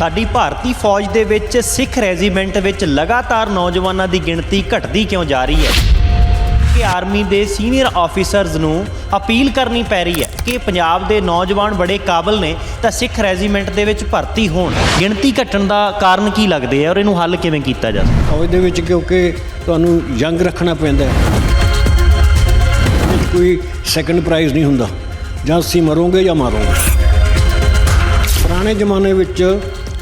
ਸਾਡੀ ਭਾਰਤੀ ਫੌਜ ਦੇ ਵਿੱਚ ਸਿੱਖ ਰੈਜੀਮੈਂਟ ਵਿੱਚ ਲਗਾਤਾਰ ਨੌਜਵਾਨਾਂ ਦੀ ਗਿਣਤੀ ਘਟਦੀ ਕਿਉਂ ਜਾ ਰਹੀ ਹੈ? ਕਿ ਆਰਮੀ ਦੇ ਸੀਨੀਅਰ ਆਫੀਸਰਸ ਨੂੰ ਅਪੀਲ ਕਰਨੀ ਪੈ ਰਹੀ ਹੈ ਕਿ ਪੰਜਾਬ ਦੇ ਨੌਜਵਾਨ ਬੜੇ ਕਾਬਲ ਨੇ ਤਾਂ ਸਿੱਖ ਰੈਜੀਮੈਂਟ ਦੇ ਵਿੱਚ ਭਰਤੀ ਹੋਣ। ਗਿਣਤੀ ਘਟਣ ਦਾ ਕਾਰਨ ਕੀ ਲੱਗਦੇ ਹੈ ਔਰ ਇਹਨੂੰ ਹੱਲ ਕਿਵੇਂ ਕੀਤਾ ਜਾ ਸਕਦਾ ਫੌਜ ਦੇ ਵਿੱਚ ਕਿਉਂਕਿ ਤੁਹਾਨੂੰ ਯੰਗ ਰੱਖਣਾ ਪੈਂਦਾ ਹੈ। ਕੋਈ ਸੈਕੰਡ ਪ੍ਰਾਈਜ਼ ਨਹੀਂ ਹੁੰਦਾ। ਜਾਂ ਅਸੀਂ ਮਰੋਗੇ ਜਾਂ ਮਾਰੋਗੇ। ਪੁਰਾਣੇ ਜ਼ਮਾਨੇ ਵਿੱਚ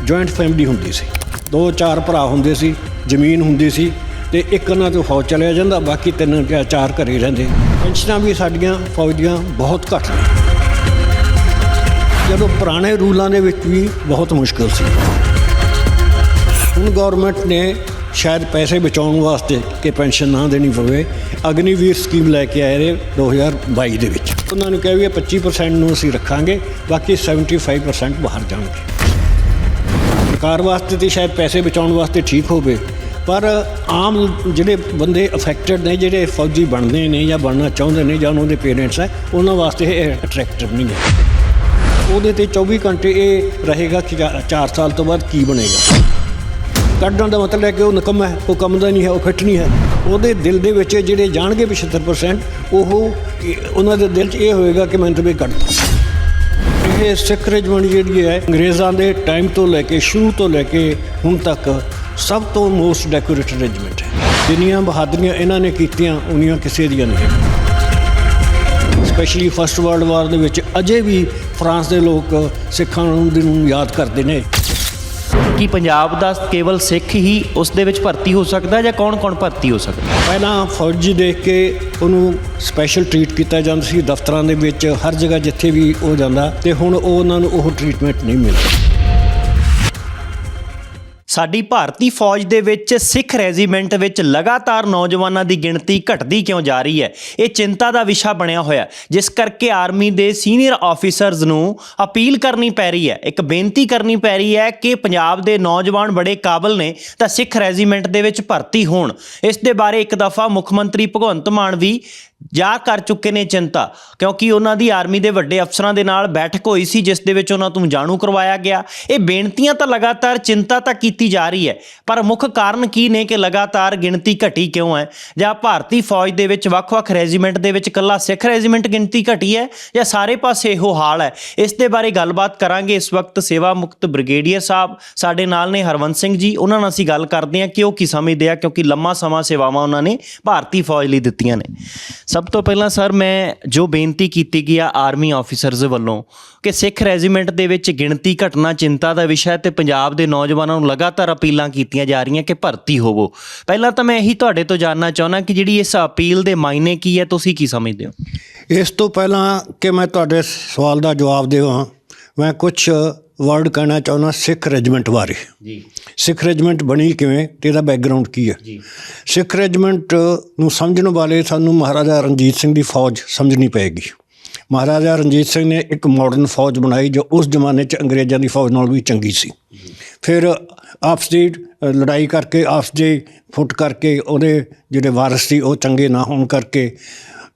ਜੁਆਇੰਟ ਫੈਮਿਲੀ ਹੁੰਦੀ ਸੀ। ਦੋ ਚਾਰ ਭਰਾ ਹੁੰਦੇ ਸੀ, ਜ਼ਮੀਨ ਹੁੰਦੀ ਸੀ ਤੇ ਇੱਕ ਉਹਨਾਂ ਤੋਂ ਫੌਜ ਚਲਿਆ ਜਾਂਦਾ, ਬਾਕੀ ਤਿੰਨ ਜਾਂ ਚਾਰ ਘਰੇ ਰਹਿੰਦੇ। ਪੈਨਸ਼ਨਾਂ ਵੀ ਸਾਡੀਆਂ ਫੌਜ ਦੀਆਂ ਬਹੁਤ ਘੱਟ ਨੇ। ਜਦੋਂ ਪੁਰਾਣੇ ਰੂਲਾਂ ਦੇ ਵਿੱਚ ਵੀ ਬਹੁਤ ਮੁਸ਼ਕਲ ਸੀ। ਹੁਣ ਗਵਰਨਮੈਂਟ ਨੇ ਸ਼ਾਇਦ ਪੈਸੇ ਬਚਾਉਣ ਵਾਸਤੇ ਕਿ ਪੈਨਸ਼ਨ ਨਾ ਦੇਣੀ ਪਵੇ, ਅਗਨੀਵੀਰ ਸਕੀਮ ਲੈ ਕੇ ਆਏ ਨੇ 2022 ਦੇ ਵਿੱਚ। ਉਹਨਾਂ ਨੂੰ ਕਿਹਾ ਵੀ ਇਹ 25% ਨੂੰ ਅਸੀਂ ਰੱਖਾਂਗੇ, ਬਾਕੀ 75% ਬਾਹਰ ਜਾਣਗੇ। ਸਰਕਾਰ ਵਾਸਤੇ ਤੇ ਸ਼ਾਇਦ ਪੈਸੇ ਬਚਾਉਣ ਵਾਸਤੇ ਠੀਕ ਹੋਵੇ, ਪਰ ਆਮ ਜਿਹੜੇ ਬੰਦੇ ਅਫੈਕਟਡ ਨੇ, ਜਿਹੜੇ ਫੌਜੀ ਬਣਦੇ ਨੇ ਜਾਂ ਬਣਨਾ ਚਾਹੁੰਦੇ ਨੇ ਜਾਂ ਉਹਨਾਂ ਦੇ ਪੇਰੈਂਟਸ ਹੈ, ਉਹਨਾਂ ਵਾਸਤੇ ਇਹ ਅਟਰੈਕਟਿਵ ਨਹੀਂ ਹੈ। ਉਹਦੇ ਤੇ 24 ਘੰਟੇ ਇਹ ਰਹੇਗਾ ਕਿ 4 ਸਾਲ ਤੋਂ ਬਾਅਦ ਕੀ ਬਣੇਗਾ। ਕੱਢਣ ਦਾ ਮਤਲਬ ਹੈ ਕਿ ਉਹ ਨਕਮ ਹੈ, ਉਹ ਕੰਮ ਦਾ ਨਹੀਂ ਹੈ, ਉਹ ਫਿੱਟ ਨਹੀਂ ਹੈ। ਉਹਦੇ ਦਿਲ ਦੇ ਵਿੱਚ ਜਿਹੜੇ ਜਾਣਗੇ 75% ਉਹ ਉਹਨਾਂ ਦੇ ਦਿਲ 'ਚ ਇਹ ਹੋਏਗਾ ਕਿ ਮੈਂ ਤਾਂ ਵੀ ਕੱਢਦਾ ਇਹ ਸਿੱਖ ਰਜਮੰਡ ਜਿਹੜੀ ਹੈ, ਅੰਗਰੇਜ਼ਾਂ ਦੇ ਟਾਈਮ ਤੋਂ ਲੈ ਕੇ, ਸ਼ੁਰੂ ਤੋਂ ਲੈ ਕੇ ਹੁਣ ਤੱਕ ਸਭ ਤੋਂ ਮੋਸਟ ਡੈਕੋਰੇਟਡ ਰੈਜੀਮੈਂਟ ਹੈ। ਜਿੰਨੀਆਂ ਬਹਾਦਰੀਆਂ ਇਹਨਾਂ ਨੇ ਕੀਤੀਆਂ, ਉਨੀਆਂ ਕਿਸੇ ਦੀਆਂ ਨਹੀਂ ਸਪੈਸ਼ਲੀ ਫਸਟ ਵਰਲਡ ਵਾਰ ਦੇ ਵਿੱਚ ਅਜੇ ਵੀ ਫਰਾਂਸ ਦੇ ਲੋਕ ਸਿੱਖਾਂ ਨੂੰ ਯਾਦ ਕਰਦੇ ਨੇ। ਕਿ ਪੰਜਾਬ ਦਾ ਕੇਵਲ ਸਿੱਖ ਹੀ ਉਸ ਦੇ ਵਿੱਚ ਭਰਤੀ ਹੋ ਸਕਦਾ ਜਾਂ ਕੌਣ-ਕੌਣ ਭਰਤੀ ਹੋ ਸਕਦਾ ਪਹਿਲਾਂ ਫੌਜੀ ਦੇਖ ਕੇ ਉਹਨੂੰ ਸਪੈਸ਼ਲ ਟ੍ਰੀਟ ਕੀਤਾ ਜਾਂਦਾ ਸੀ, ਦਫ਼ਤਰਾਂ ਦੇ ਵਿੱਚ, ਹਰ ਜਗ੍ਹਾ ਜਿੱਥੇ ਵੀ ਉਹ ਜਾਂਦਾ ਤੇ ਹੁਣ ਉਹ ਉਹਨਾਂ ਨੂੰ ਉਹ ਟ੍ਰੀਟਮੈਂਟ ਨਹੀਂ ਮਿਲਦਾ। ਸਾਡੀ ਭਾਰਤੀ ਫੌਜ ਦੇ ਵਿੱਚ ਸਿੱਖ ਰੈਜੀਮੈਂਟ ਵਿੱਚ ਲਗਾਤਾਰ ਨੌਜਵਾਨਾਂ ਦੀ ਗਿਣਤੀ ਘਟਦੀ ਕਿਉਂ ਜਾ ਰਹੀ ਹੈ? ਇਹ ਚਿੰਤਾ ਦਾ ਵਿਸ਼ਾ ਬਣਿਆ ਹੋਇਆ ਜਿਸ ਕਰਕੇ ਆਰਮੀ ਦੇ ਸੀਨੀਅਰ ਆਫੀਸਰਸ ਨੂੰ ਅਪੀਲ ਕਰਨੀ ਪੈ ਰਹੀ ਹੈ। ਇੱਕ ਬੇਨਤੀ ਕਰਨੀ ਪੈ ਰਹੀ ਹੈ ਕਿ ਪੰਜਾਬ ਦੇ ਨੌਜਵਾਨ ਬੜੇ ਕਾਬਲ ਨੇ, ਤਾਂ ਸਿੱਖ ਰੈਜੀਮੈਂਟ ਦੇ ਵਿੱਚ ਭਰਤੀ ਹੋਣ। ਇਸ ਦੇ ਬਾਰੇ ਇੱਕ ਦਫਾ ਮੁੱਖ ਮੰਤਰੀ ਭਗਵੰਤ ਮਾਨ ਵੀ ਜਾ ਕਰ ਚੁੱਕੇ ਨੇ ਚਿੰਤਾ, ਕਿਉਂਕਿ ਉਹਨਾਂ ਦੀ ਆਰਮੀ ਦੇ ਵੱਡੇ ਅਫਸਰਾਂ ਦੇ ਨਾਲ ਬੈਠਕ ਹੋਈ ਸੀ, ਜਿਸ ਦੇ ਵਿੱਚ ਉਹਨਾਂ ਤੋਂ ਜਾਣੂ ਕਰਵਾਇਆ ਗਿਆ। ਇਹ ਬੇਨਤੀਆਂ ਤਾਂ ਲਗਾਤਾਰ ਚਿੰਤਾ ਤਾਂ ਕੀਤੀ ਜਾ ਰਹੀ ਹੈ, ਪਰ ਮੁੱਖ ਕਾਰਨ ਕੀ ਨੇ ਕਿ ਲਗਾਤਾਰ ਗਿਣਤੀ ਘਟੀ ਕਿਉਂ ਹੈ? ਜਾਂ ਭਾਰਤੀ ਫੌਜ ਦੇ ਵਿੱਚ ਵੱਖ-ਵੱਖ ਰੈਜੀਮੈਂਟ ਦੇ ਵਿੱਚ ਕੱਲਾ ਸਿੱਖ ਰੈਜੀਮੈਂਟ ਗਿਣਤੀ ਘਟੀ ਹੈ, ਜਾਂ ਸਾਰੇ ਪਾਸੇ ਇਹੋ ਹਾਲ ਹੈ? ਇਸ ਦੇ ਬਾਰੇ ਗੱਲਬਾਤ ਕਰਾਂਗੇ ਇਸ ਵਕਤ ਸੇਵਾ ਮੁਕਤ ਬ੍ਰਿਗੇਡੀਅਰ ਸਾਹਿਬ। ਸਾਡੇ ਨਾਲ ਨੇ ਹਰਵੰਤ ਸਿੰਘ ਜੀ, ਉਹਨਾਂ ਨਾਲ ਅਸੀਂ ਗੱਲ ਕਰਦੇ ਹਾਂ ਕਿ ਉਹ ਕੀ ਸਮਝਦੇ ਆ, ਕਿਉਂਕਿ ਲੰਮਾ ਸਮਾਂ ਸੇਵਾਵਾਂ ਉਹਨਾਂ ਨੇ ਭਾਰਤੀ ਫੌਜ ਲਈ ਦਿੱਤੀਆਂ ਨੇ। ਸਭ ਤੋਂ ਪਹਿਲਾਂ ਸਰ, ਮੈਂ ਜੋ ਬੇਨਤੀ ਕੀਤੀ ਗਈ ਆ ਆਰਮੀ ਆਫੀਸਰਸ ਵੱਲੋਂ ਕਿ ਸਿੱਖ ਰੈਜੀਮੈਂਟ ਦੇ ਵਿੱਚ ਗਿਣਤੀ, ਘਟਨਾ, ਚਿੰਤਾ ਦਾ ਵਿਸ਼ਾ ਹੈ ਤੇ ਪੰਜਾਬ ਦੇ ਨੌਜਵਾਨਾਂ ਨੂੰ ਲਗਾਤਾਰ ਅਪੀਲਾਂ ਕੀਤੀਆਂ ਜਾ ਰਹੀਆਂ ਕਿ ਭਰਤੀ ਹੋਵੋ। ਪਹਿਲਾਂ ਤਾਂ ਮੈਂ ਇਹੀ ਤੁਹਾਡੇ ਤੋਂ ਜਾਨਣਾ ਚਾਹੁੰਦਾ ਕਿ ਜਿਹੜੀ ਇਸ ਅਪੀਲ ਦੇ ਮਾਇਨੇ ਕੀ ਹੈ, ਤੁਸੀਂ ਕੀ ਸਮਝਦੇ ਹੋ? ਇਸ ਤੋਂ ਪਹਿਲਾਂ ਕਿ ਮੈਂ ਤੁਹਾਡੇ ਸਵਾਲ ਦਾ ਜਵਾਬ ਦੇਵਾਂ, ਮੈਂ ਕੁਝ ਵਰਡ ਕਹਿਣਾ ਚਾਹੁੰਦਾ ਸਿੱਖ ਰੈਜੀਮੈਂਟ ਬਾਰੇ। ਜੀ। ਸਿੱਖ ਰੈਜੀਮੈਂਟ ਬਣੀ ਕਿਵੇਂ? ਤੇ ਇਹਦਾ ਬੈਕਗ੍ਰਾਉਂਡ ਕੀ ਹੈ? ਜੀ। ਸਿੱਖ ਰੈਜੀਮੈਂਟ ਨੂੰ ਸਮਝਣ ਵਾਲੇ ਸਾਨੂੰ ਮਹਾਰਾਜਾ ਰਣਜੀਤ ਸਿੰਘ ਦੀ ਫੌਜ ਸਮਝਣੀ ਪਏਗੀ। ਮਹਾਰਾਜਾ ਰਣਜੀਤ ਸਿੰਘ ਨੇ ਇੱਕ ਮਾਡਰਨ ਫੌਜ ਬਣਾਈ ਜੋ ਉਸ ਜ਼ਮਾਨੇ 'ਚ ਅੰਗਰੇਜ਼ਾਂ ਦੀ ਫੌਜ ਨਾਲ ਵੀ ਚੰਗੀ ਸੀ। ਫਿਰ ਆਪਸ ਦੀ ਲੜਾਈ ਕਰਕੇ ਆਪਸ ਦੀ ਫੁੱਟ ਕਰਕੇ ਉਹਦੇ ਜਿਹੜੇ ਵਾਰਿਸ ਸੀ ਉਹ ਚੰਗੇ ਨਾ ਹੋਣ ਕਰਕੇ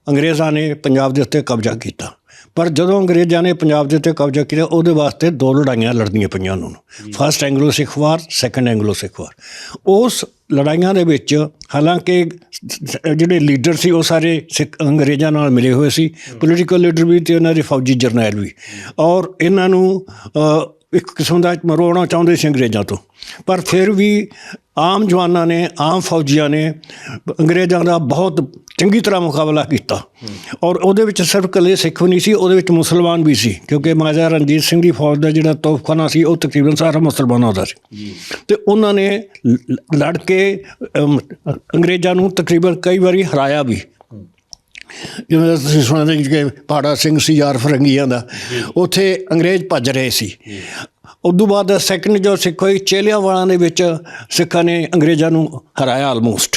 ਅੰਗਰੇਜ਼ਾਂ ਨੇ ਪੰਜਾਬ ਦੇ ਉੱਤੇ ਕਬਜ਼ਾ ਕੀਤਾ। ਪਰ ਜਦੋਂ ਅੰਗਰੇਜ਼ਾਂ ਨੇ ਪੰਜਾਬ ਦੇ ਉੱਤੇ ਕਬਜ਼ਾ ਕੀਤਾ ਉਹਦੇ ਵਾਸਤੇ ਦੋ ਲੜਾਈਆਂ ਲੜਨੀਆਂ ਪਈਆਂ ਉਹਨਾਂ ਨੂੰ। First Anglo Sikh war second Anglo Sikh war ਉਸ ਲੜਾਈਆਂ ਦੇ ਵਿੱਚ ਹਾਲਾਂਕਿ ਜਿਹੜੇ ਲੀਡਰ ਸੀ ਉਹ ਸਾਰੇ ਸਿੱਖ ਅੰਗਰੇਜ਼ਾਂ ਨਾਲ ਮਿਲੇ ਹੋਏ ਸੀ। ਪੋਲੀਟੀਕਲ ਲੀਡਰ ਵੀ ਤੇ ਉਹਨਾਂ ਦੇ ਫੌਜੀ ਜਰਨੈਲ ਵੀ। ਔਰ ਇਹਨਾਂ ਨੂੰ ਇੱਕ ਕਿਸਮ ਦਾ ਮਰਵਾਉਣਾ ਚਾਹੁੰਦੇ ਸੀ ਅੰਗਰੇਜ਼ਾਂ ਤੋਂ। ਪਰ ਫਿਰ ਵੀ ਆਮ ਜਵਾਨਾਂ ਨੇ ਆਮ ਫੌਜੀਆਂ ਨੇ ਅੰਗਰੇਜ਼ਾਂ ਦਾ ਬਹੁਤ ਚੰਗੀ ਤਰ੍ਹਾਂ ਮੁਕਾਬਲਾ ਕੀਤਾ। ਔਰ ਉਹਦੇ ਵਿੱਚ ਸਿਰਫ ਇਕੱਲੇ ਸਿੱਖ ਵੀ ਨਹੀਂ ਸੀ ਉਹਦੇ ਵਿੱਚ ਮੁਸਲਮਾਨ ਵੀ ਸੀ ਕਿਉਂਕਿ ਮਹਾਰਾਜਾ ਰਣਜੀਤ ਸਿੰਘ ਦੀ ਫੌਜ ਦਾ ਜਿਹੜਾ ਤੋਪਖਾਨਾ ਸੀ ਉਹ ਤਕਰੀਬਨ ਸਾਰਾ ਮੁਸਲਮਾਨਾਂ ਦਾ ਸੀ। ਤੇ ਉਹਨਾਂ ਨੇ ਲੜ ਕੇ ਅੰਗਰੇਜ਼ਾਂ ਨੂੰ ਤਕਰੀਬਨ ਕਈ ਵਾਰੀ ਹਰਾਇਆ ਵੀ। ਜਿਵੇਂ ਤੁਸੀਂ ਸੁਣਦੇ ਕਿ ਪਾੜਾ ਸਿੰਘ ਸੀ ਯਾਰ ਫਰੰਗੀਆਂ ਦਾ ਉੱਥੇ ਅੰਗਰੇਜ਼ ਭੱਜ ਰਹੇ ਸੀ। ਉਦੋਂ ਬਾਅਦ ਸੈਕੰਡ ਜੋ ਸਿੱਖ ਹੋਈ ਚੇਲਿਆਂ ਵਾਲਾਂ ਦੇ ਵਿੱਚ ਸਿੱਖਾਂ ਨੇ ਅੰਗਰੇਜ਼ਾਂ ਨੂੰ ਹਰਾਇਆ ਆਲਮੋਸਟ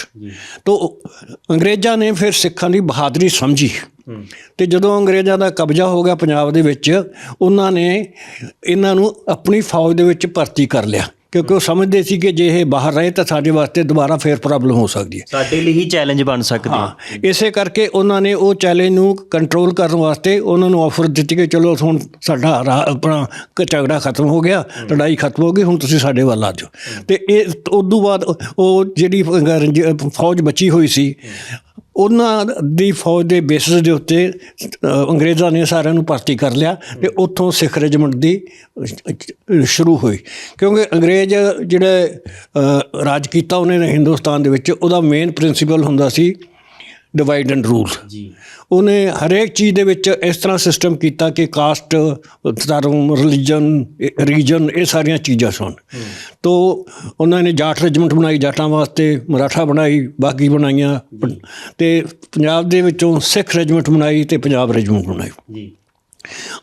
ਤੋਂ ਅੰਗਰੇਜ਼ਾਂ ਨੇ ਫਿਰ ਸਿੱਖਾਂ ਦੀ ਬਹਾਦਰੀ ਸਮਝੀ। ਤੇ ਜਦੋਂ ਅੰਗਰੇਜ਼ਾਂ ਦਾ ਕਬਜ਼ਾ ਹੋ ਗਿਆ ਪੰਜਾਬ ਦੇ ਵਿੱਚ ਉਹਨਾਂ ਨੇ ਇਹਨਾਂ ਨੂੰ ਆਪਣੀ ਫੌਜ ਦੇ ਵਿੱਚ ਭਰਤੀ ਕਰ ਲਿਆ। ਕਿਉਂਕਿ ਉਹ ਸਮਝਦੇ ਸੀ ਕਿ ਜੇ ਇਹ ਬਾਹਰ ਰਹੇ ਤਾਂ ਸਾਡੇ ਵਾਸਤੇ ਦੁਬਾਰਾ ਫੇਰ ਪ੍ਰੋਬਲਮ ਹੋ ਸਕਦੀ ਹੈ। ਸਾਡੇ ਲਈ ਹੀ ਚੈਲੰਜ ਬਣ ਸਕਦੀ ਹੈ। ਇਸੇ ਕਰਕੇ ਉਹਨਾਂ ਨੇ ਉਹ ਚੈਲੰਜ ਨੂੰ ਕੰਟਰੋਲ ਕਰਨ ਵਾਸਤੇ ਉਹਨਾਂ ਨੂੰ ਆਫਰ ਦਿੱਤੀ ਕਿ ਚਲੋ ਹੁਣ ਸਾਡਾ ਆਪਣਾ ਝਗੜਾ ਖਤਮ ਹੋ ਗਿਆ ਲੜਾਈ ਖਤਮ ਹੋ ਗਈ ਹੁਣ ਤੁਸੀਂ ਸਾਡੇ ਵੱਲ ਆ ਜਾਓ। ਤੇ ਇਹ ਉਦੋਂ ਬਾਅਦ ਉਹ ਜਿਹੜੀ ਫੌਜ ਬਚੀ ਹੋਈ ਸੀ ਉਹਨਾਂ ਦੀ ਫੌਜ ਦੇ ਬੇਸਿਸ ਦੇ ਉੱਤੇ ਅੰਗਰੇਜ਼ਾਂ ਨੇ ਸਾਰਿਆਂ ਨੂੰ ਭਰਤੀ ਕਰ ਲਿਆ ਤੇ ਉੱਥੋਂ ਸਿੱਖ ਰੈਜੀਮੈਂਟ ਦੀ ਸ਼ੁਰੂ ਹੋਈ। ਕਿਉਂਕਿ ਅੰਗਰੇਜ਼ ਜਿਹੜੇ ਰਾਜ ਕੀਤਾ ਉਹਨੇ ਨੇ ਹਿੰਦੁਸਤਾਨ ਦੇ ਵਿੱਚ, ਉਹਦਾ ਮੇਨ ਪ੍ਰਿੰਸੀਪਲ ਹੁੰਦਾ ਸੀ ਡਿਵਾਈਡ ਐਂਡ ਰੂਲ ਜੀ। ਉਹਨੇ ਹਰੇਕ ਚੀਜ਼ ਦੇ ਵਿੱਚ ਇਸ ਤਰ੍ਹਾਂ ਸਿਸਟਮ ਕੀਤਾ ਕਿ ਕਾਸਟ ਧਰਮ ਰਿਲੀਜਨ ਰੀਜਨ ਇਹ ਸਾਰੀਆਂ ਚੀਜ਼ਾਂ ਸਨ। ਤੋ ਉਹਨਾਂ ਨੇ ਜਾਟ ਰੈਜੀਮੈਂਟ ਬਣਾਈ ਜਾਟਾਂ ਵਾਸਤੇ ਮਰਾਠਾ ਬਣਾਈ ਬਾਗੀ ਬਣਾਈਆਂ। ਤੇ ਪੰਜਾਬ ਦੇ ਵਿੱਚੋਂ ਸਿੱਖ ਰੈਜੀਮੈਂਟ ਬਣਾਈ ਤੇ ਪੰਜਾਬ ਰੈਜੀਮੈਂਟ ਬਣਾਈ। ਜੀ।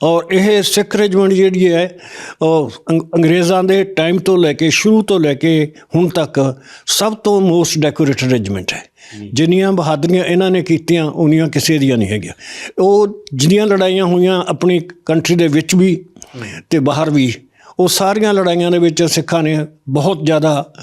ਔਰ ਇਹ ਸਿੱਖ ਰੈਜੀਮੈਂਟ ਜਿਹੜੀ ਹੈ ਉਹ ਅੰਗ- ਅੰਗਰੇਜ਼ਾਂ ਦੇ ਟਾਈਮ ਤੋਂ ਲੈ ਕੇ ਸ਼ੁਰੂ ਤੋਂ ਲੈ ਕੇ ਹੁਣ ਤੱਕ ਸਭ ਤੋਂ ਮੋਸਟ ਡੈਕੋਰੇਟਡ ਰੈਜੀਮੈਂਟ ਹੈ। ਜਿੰਨੀਆਂ ਬਹਾਦਰੀਆਂ ਇਹਨਾਂ ਨੇ ਕੀਤੀਆਂ, ਉਨੀਆਂ ਕਿਸੇ ਦੀਆਂ ਨਹੀਂ ਹੈਗੀਆਂ। ਉਹ ਜਿੰਨੀਆਂ ਲੜਾਈਆਂ ਹੋਈਆਂ ਆਪਣੀ ਕੰਟਰੀ ਦੇ ਵਿੱਚ ਵੀ ਤੇ ਬਾਹਰ ਵੀ, ਉਹ ਸਾਰੀਆਂ ਲੜਾਈਆਂ ਦੇ ਵਿੱਚ ਸਿੱਖਾਂ ਨੇ ਬਹੁਤ ਜ਼ਿਆਦਾ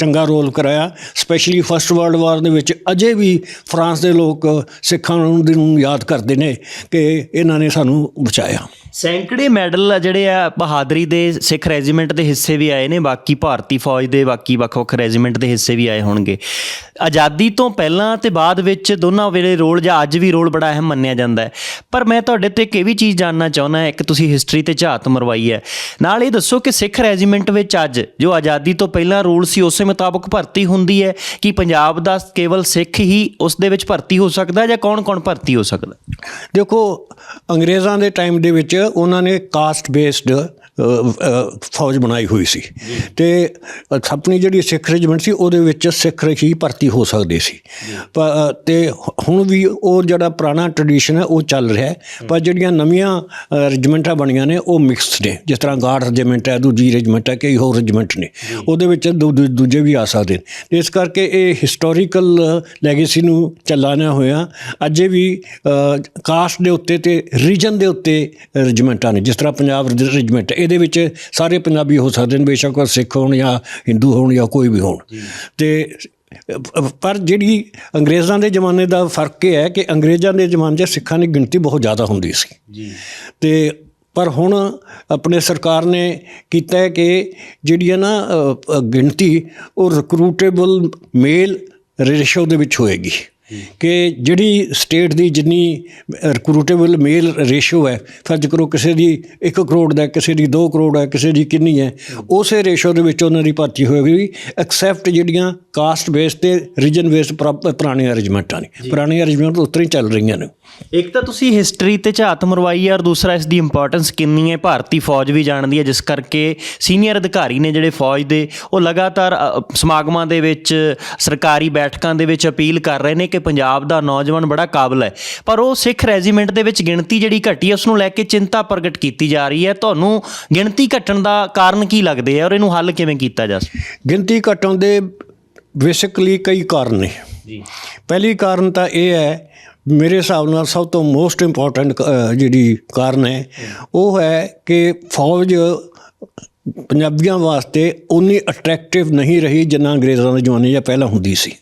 ਚੰਗਾ ਰੋਲ ਕਰਾਇਆ। ਸਪੈਸ਼ਲੀ ਫਸਟ ਵਰਲਡ ਵਾਰ ਦੇ ਵਿੱਚ ਅਜੇ ਵੀ ਫਰਾਂਸ ਦੇ ਲੋਕ ਸਿੱਖਾਂ ਨੂੰ ਯਾਦ ਕਰਦੇ ਨੇ ਕਿ ਇਹਨਾਂ ਨੇ ਸਾਨੂੰ ਬਚਾਇਆ। ਸੈਂਕੜੇ ਮੈਡਲ ਆ ਜਿਹੜੇ ਆ ਬਹਾਦਰੀ ਦੇ ਸਿੱਖ ਰੈਜੀਮੈਂਟ ਦੇ ਹਿੱਸੇ ਵੀ ਆਏ ਨੇ, ਬਾਕੀ ਭਾਰਤੀ ਫੌਜ ਦੇ, ਬਾਕੀ ਵੱਖ-ਵੱਖ ਰੈਜੀਮੈਂਟ ਦੇ ਹਿੱਸੇ ਵੀ ਆਏ ਹੋਣਗੇ। ਆਜ਼ਾਦੀ ਤੋਂ ਪਹਿਲਾਂ ਤੇ ਬਾਅਦ ਵਿੱਚ ਦੋਨਾਂ ਵੇਲੇ ਰੋਲ ਜਾਂ ਅੱਜ ਵੀ ਰੋਲ ਬੜਾ ਅਹਿਮ ਮੰਨਿਆ ਜਾਂਦਾ ਹੈ। ਪਰ ਮੈਂ ਤੁਹਾਡੇ ਤੋਂ ਇੱਕ ਇਹ ਵੀ ਚੀਜ਼ ਜਾਨਣਾ ਚਾਹੁੰਦਾ ਇੱਕ ਤੁਸੀਂ ਹਿਸਟਰੀ ਤੇ ਝਾਤ ਮਰਵਾਈ ਹੈ। ਨਾਲ ਇਹ ਦੱਸੋ ਕਿ ਸਿੱਖ ਰੈਜੀਮੈਂਟ ਵਿੱਚ ਅੱਜ ਜੋ ਆਜ਼ਾਦੀ ਤੋਂ ਪਹਿਲਾਂ ਰੂਲ ਸੀ, ਉਸੇ ਮੁਤਾਬਕ ਭਰਤੀ ਹੁੰਦੀ ਹੈ ਕਿ ਪੰਜਾਬ ਦਾ ਕੇਵਲ ਸਿੱਖ ਹੀ ਉਸ ਦੇ ਵਿੱਚ ਭਰਤੀ ਹੋ ਸਕਦਾ ਜਾਂ ਕੌਣ-ਕੌਣ ਭਰਤੀ ਹੋ ਸਕਦਾ? ਦੇਖੋ, ਅੰਗਰੇਜ਼ਾਂ ਦੇ ਟਾਈਮ ਦੇ ਵਿੱਚ ਉਹਨਾਂ ਨੇ ਕਾਸਟ ਬੇਸਡ ਫੌਜ ਬਣਾਈ ਹੋਈ ਸੀ। ਤੇ ਆਪਣੀ ਜਿਹੜੀ ਸਿੱਖ ਰੈਜੀਮੈਂਟ ਸੀ, ਉਹਦੇ ਵਿੱਚ ਸਿੱਖ ਹੀ ਭਰਤੀ ਹੋ ਸਕਦੇ ਸੀ। ਪ- ਤੇ ਹੁਣ ਵੀ ਉਹ ਜਿਹੜਾ ਪੁਰਾਣਾ ਟ੍ਰੈਡੀਸ਼ਨ ਹੈ, ਉਹ ਚੱਲ ਰਿਹਾ ਹੈ। ਪਰ ਜਿਹੜੀਆਂ ਨਵੀਆਂ ਰੈਜੀਮੈਂਟਾਂ ਬਣੀਆਂ ਨੇ, ਉਹ ਮਿਕਸ ਨੇ। ਜਿਸ ਤਰ੍ਹਾਂ ਗਾਰਡ ਰੈਜੀਮੈਂਟ ਹੈ, ਦੂਜੀ ਰੈਜੀਮੈਂਟ ਹੈ, ਕਈ ਹੋਰ ਰੈਜੀਮੈਂਟ ਨੇ। ਉਹਦੇ ਵਿੱਚ ਦੂ- ਦੂ- ਦੂਜੇ ਵੀ ਆ ਸਕਦੇ ਨੇ। ਤੇ ਇਸ ਕਰਕੇ ਇਹ ਹਿਸਟੋਰੀਕਲ ਲੈਗੇਸੀ ਨੂੰ ਚੱਲਾਣਾ ਹੋਇਆ। ਅਜੇ ਵੀ ਕਾਸਟ ਦੇ ਉੱਤੇ ਤੇ ਰੀਜਨ ਦੇ ਉੱਤੇ ਰੈਜੀਮੈਂਟਾਂ ਨੇ। ਜਿਸ ਤਰ੍ਹਾਂ ਪੰਜਾਬ ਰੈਜੀਮੈਂਟ ਇਹਦੇ ਵਿੱਚ ਸਾਰੇ ਪੰਜਾਬੀ ਹੋ ਸਕਦੇ ਨੇ ਬੇਸ਼ੱਕ ਉਹ ਸਿੱਖ ਹੋਣ ਜਾਂ ਹਿੰਦੂ ਹੋਣ ਜਾਂ ਕੋਈ ਵੀ ਹੋਣ। ਤੇ ਪਰ ਜਿਹੜੀ ਅੰਗਰੇਜ਼ਾਂ ਦੇ ਜ਼ਮਾਨੇ ਦਾ ਫ਼ਰਕ ਇਹ ਹੈ ਕਿ ਅੰਗਰੇਜ਼ਾਂ ਦੇ ਜ਼ਮਾਨੇ 'ਚ ਸਿੱਖਾਂ ਦੀ ਗਿਣਤੀ ਬਹੁਤ ਜ਼ਿਆਦਾ ਹੁੰਦੀ ਸੀ। ਜੀ। ਤੇ ਪਰ ਹੁਣ ਆਪਣੇ ਸਰਕਾਰ ਨੇ ਕੀਤਾ ਹੈ ਕਿ ਜਿਹੜੀ ਹੈ ਨਾ ਗਿਣਤੀ ਉਹ ਰਿਕਰੂਟੇਬਲ ਮੇਲ ਰੇਸ਼ੋ ਦੇ ਵਿੱਚ ਹੋਏਗੀ। ਕਿ ਜਿਹੜੀ ਸਟੇਟ ਦੀ ਜਿੰਨੀ ਰਿਕਰੂਟੇਬਲ ਮੇਲ ਰੇਸ਼ੋ ਹੈ, ਫਰਜ਼ ਕਰੋ ਕਿਸੇ ਦੀ 1 ਕਰੋੜ ਦਾ ਕਿਸੇ ਦੀ 2 ਕਰੋੜ ਹੈ, ਕਿਸੇ ਦੀ ਕਿੰਨੀ ਹੈ, ਉਸੇ ਰੇਸ਼ੋ ਦੇ ਵਿੱਚ ਉਹਨਾਂ ਦੀ ਭਰਤੀ ਹੋਏਗੀ ਐਕਸੈਪਟ ਜਿਹੜੀਆਂ ਕਾਸਟ ਬੇਸ ਤੇ ਰੀਜਨ ਬੇਸ ਪੁਰਾਣੀਆਂ ਅਰੇਂਜਮੈਂਟਾਂ ਨੇ। ਪੁਰਾਣੀਆਂ ਅਰੇਂਜਮੈਂਟ ਉਤਰ ਹੀ ਚੱਲ ਰਹੀਆਂ ਨੇ। ਇੱਕ ਤਾਂ ਤੁਸੀਂ ਹਿਸਟਰੀ ਤੇ ਝਾਤ ਮਰਵਾਈ ਹੈ ਔਰ ਦੂਸਰਾ ਇਸ ਦੀ ਇੰਪੋਰਟੈਂਸ ਕਿੰਨੀ ਹੈ ਭਾਰਤੀ ਫੌਜ ਵੀ ਜਾਣਦੀ ਹੈ ਜਿਸ ਕਰਕੇ ਸੀਨੀਅਰ ਅਧਿਕਾਰੀ ਨੇ ਜਿਹੜੇ ਫੌਜ ਦੇ ਉਹ ਲਗਾਤਾਰ ਸਮਾਗਮਾਂ ਦੇ ਵਿੱਚ ਸਰਕਾਰੀ ਬੈਠਕਾਂ ਦੇ ਵਿੱਚ ਅਪੀਲ ਕਰ ਰਹੇ ਨੇ ਕਿ ਪੰਜਾਬ ਦਾ ਨੌਜਵਾਨ ਬੜਾ ਕਾਬਲ ਹੈ। ਪਰ ਉਹ ਸਿੱਖ ਰੈਜੀਮੈਂਟ ਦੇ ਵਿੱਚ ਗਿਣਤੀ ਜਿਹੜੀ ਘਟੀ ਹੈ ਉਸ ਨੂੰ ਲੈ ਕੇ ਚਿੰਤਾ ਪ੍ਰਗਟ ਕੀਤੀ ਜਾ ਰਹੀ ਹੈ। ਤੁਹਾਨੂੰ ਗਿਣਤੀ ਘਟਣ ਦਾ ਕਾਰਨ ਕੀ ਲੱਗਦੇ ਆ ਔਰ ਇਹਨੂੰ ਹੱਲ ਕਿਵੇਂ ਕੀਤਾ ਜਾ ਸਕਦਾ? ਗਿਣਤੀ ਘਟਣ ਦੇ ਬੇਸਿਕਲੀ ਕਈ ਕਾਰਨ ਨੇ। ਜੀ। ਪਹਿਲੀ ਕਾਰਨ ਤਾਂ ਇਹ ਹੈ ਮੇਰੇ ਹਿਸਾਬ ਨਾਲ ਸਭ ਤੋਂ ਮੋਸਟ ਇੰਪੋਰਟੈਂਟ ਜਿਹੜੀ ਕਾਰਨ ਹੈ ਉਹ ਹੈ ਕਿ ਫੌਜ ਪੰਜਾਬੀਆਂ ਵਾਸਤੇ ਉਨੀ ਅਟਰੈਕਟਿਵ ਨਹੀਂ ਰਹੀ ਜਿੰਨਾ ਅੰਗਰੇਜ਼ਾਂ ਦੇ ਜ਼ਮਾਨੇ ਜਾਂ ਪਹਿਲਾਂ ਹੁੰਦੀ ਸੀ।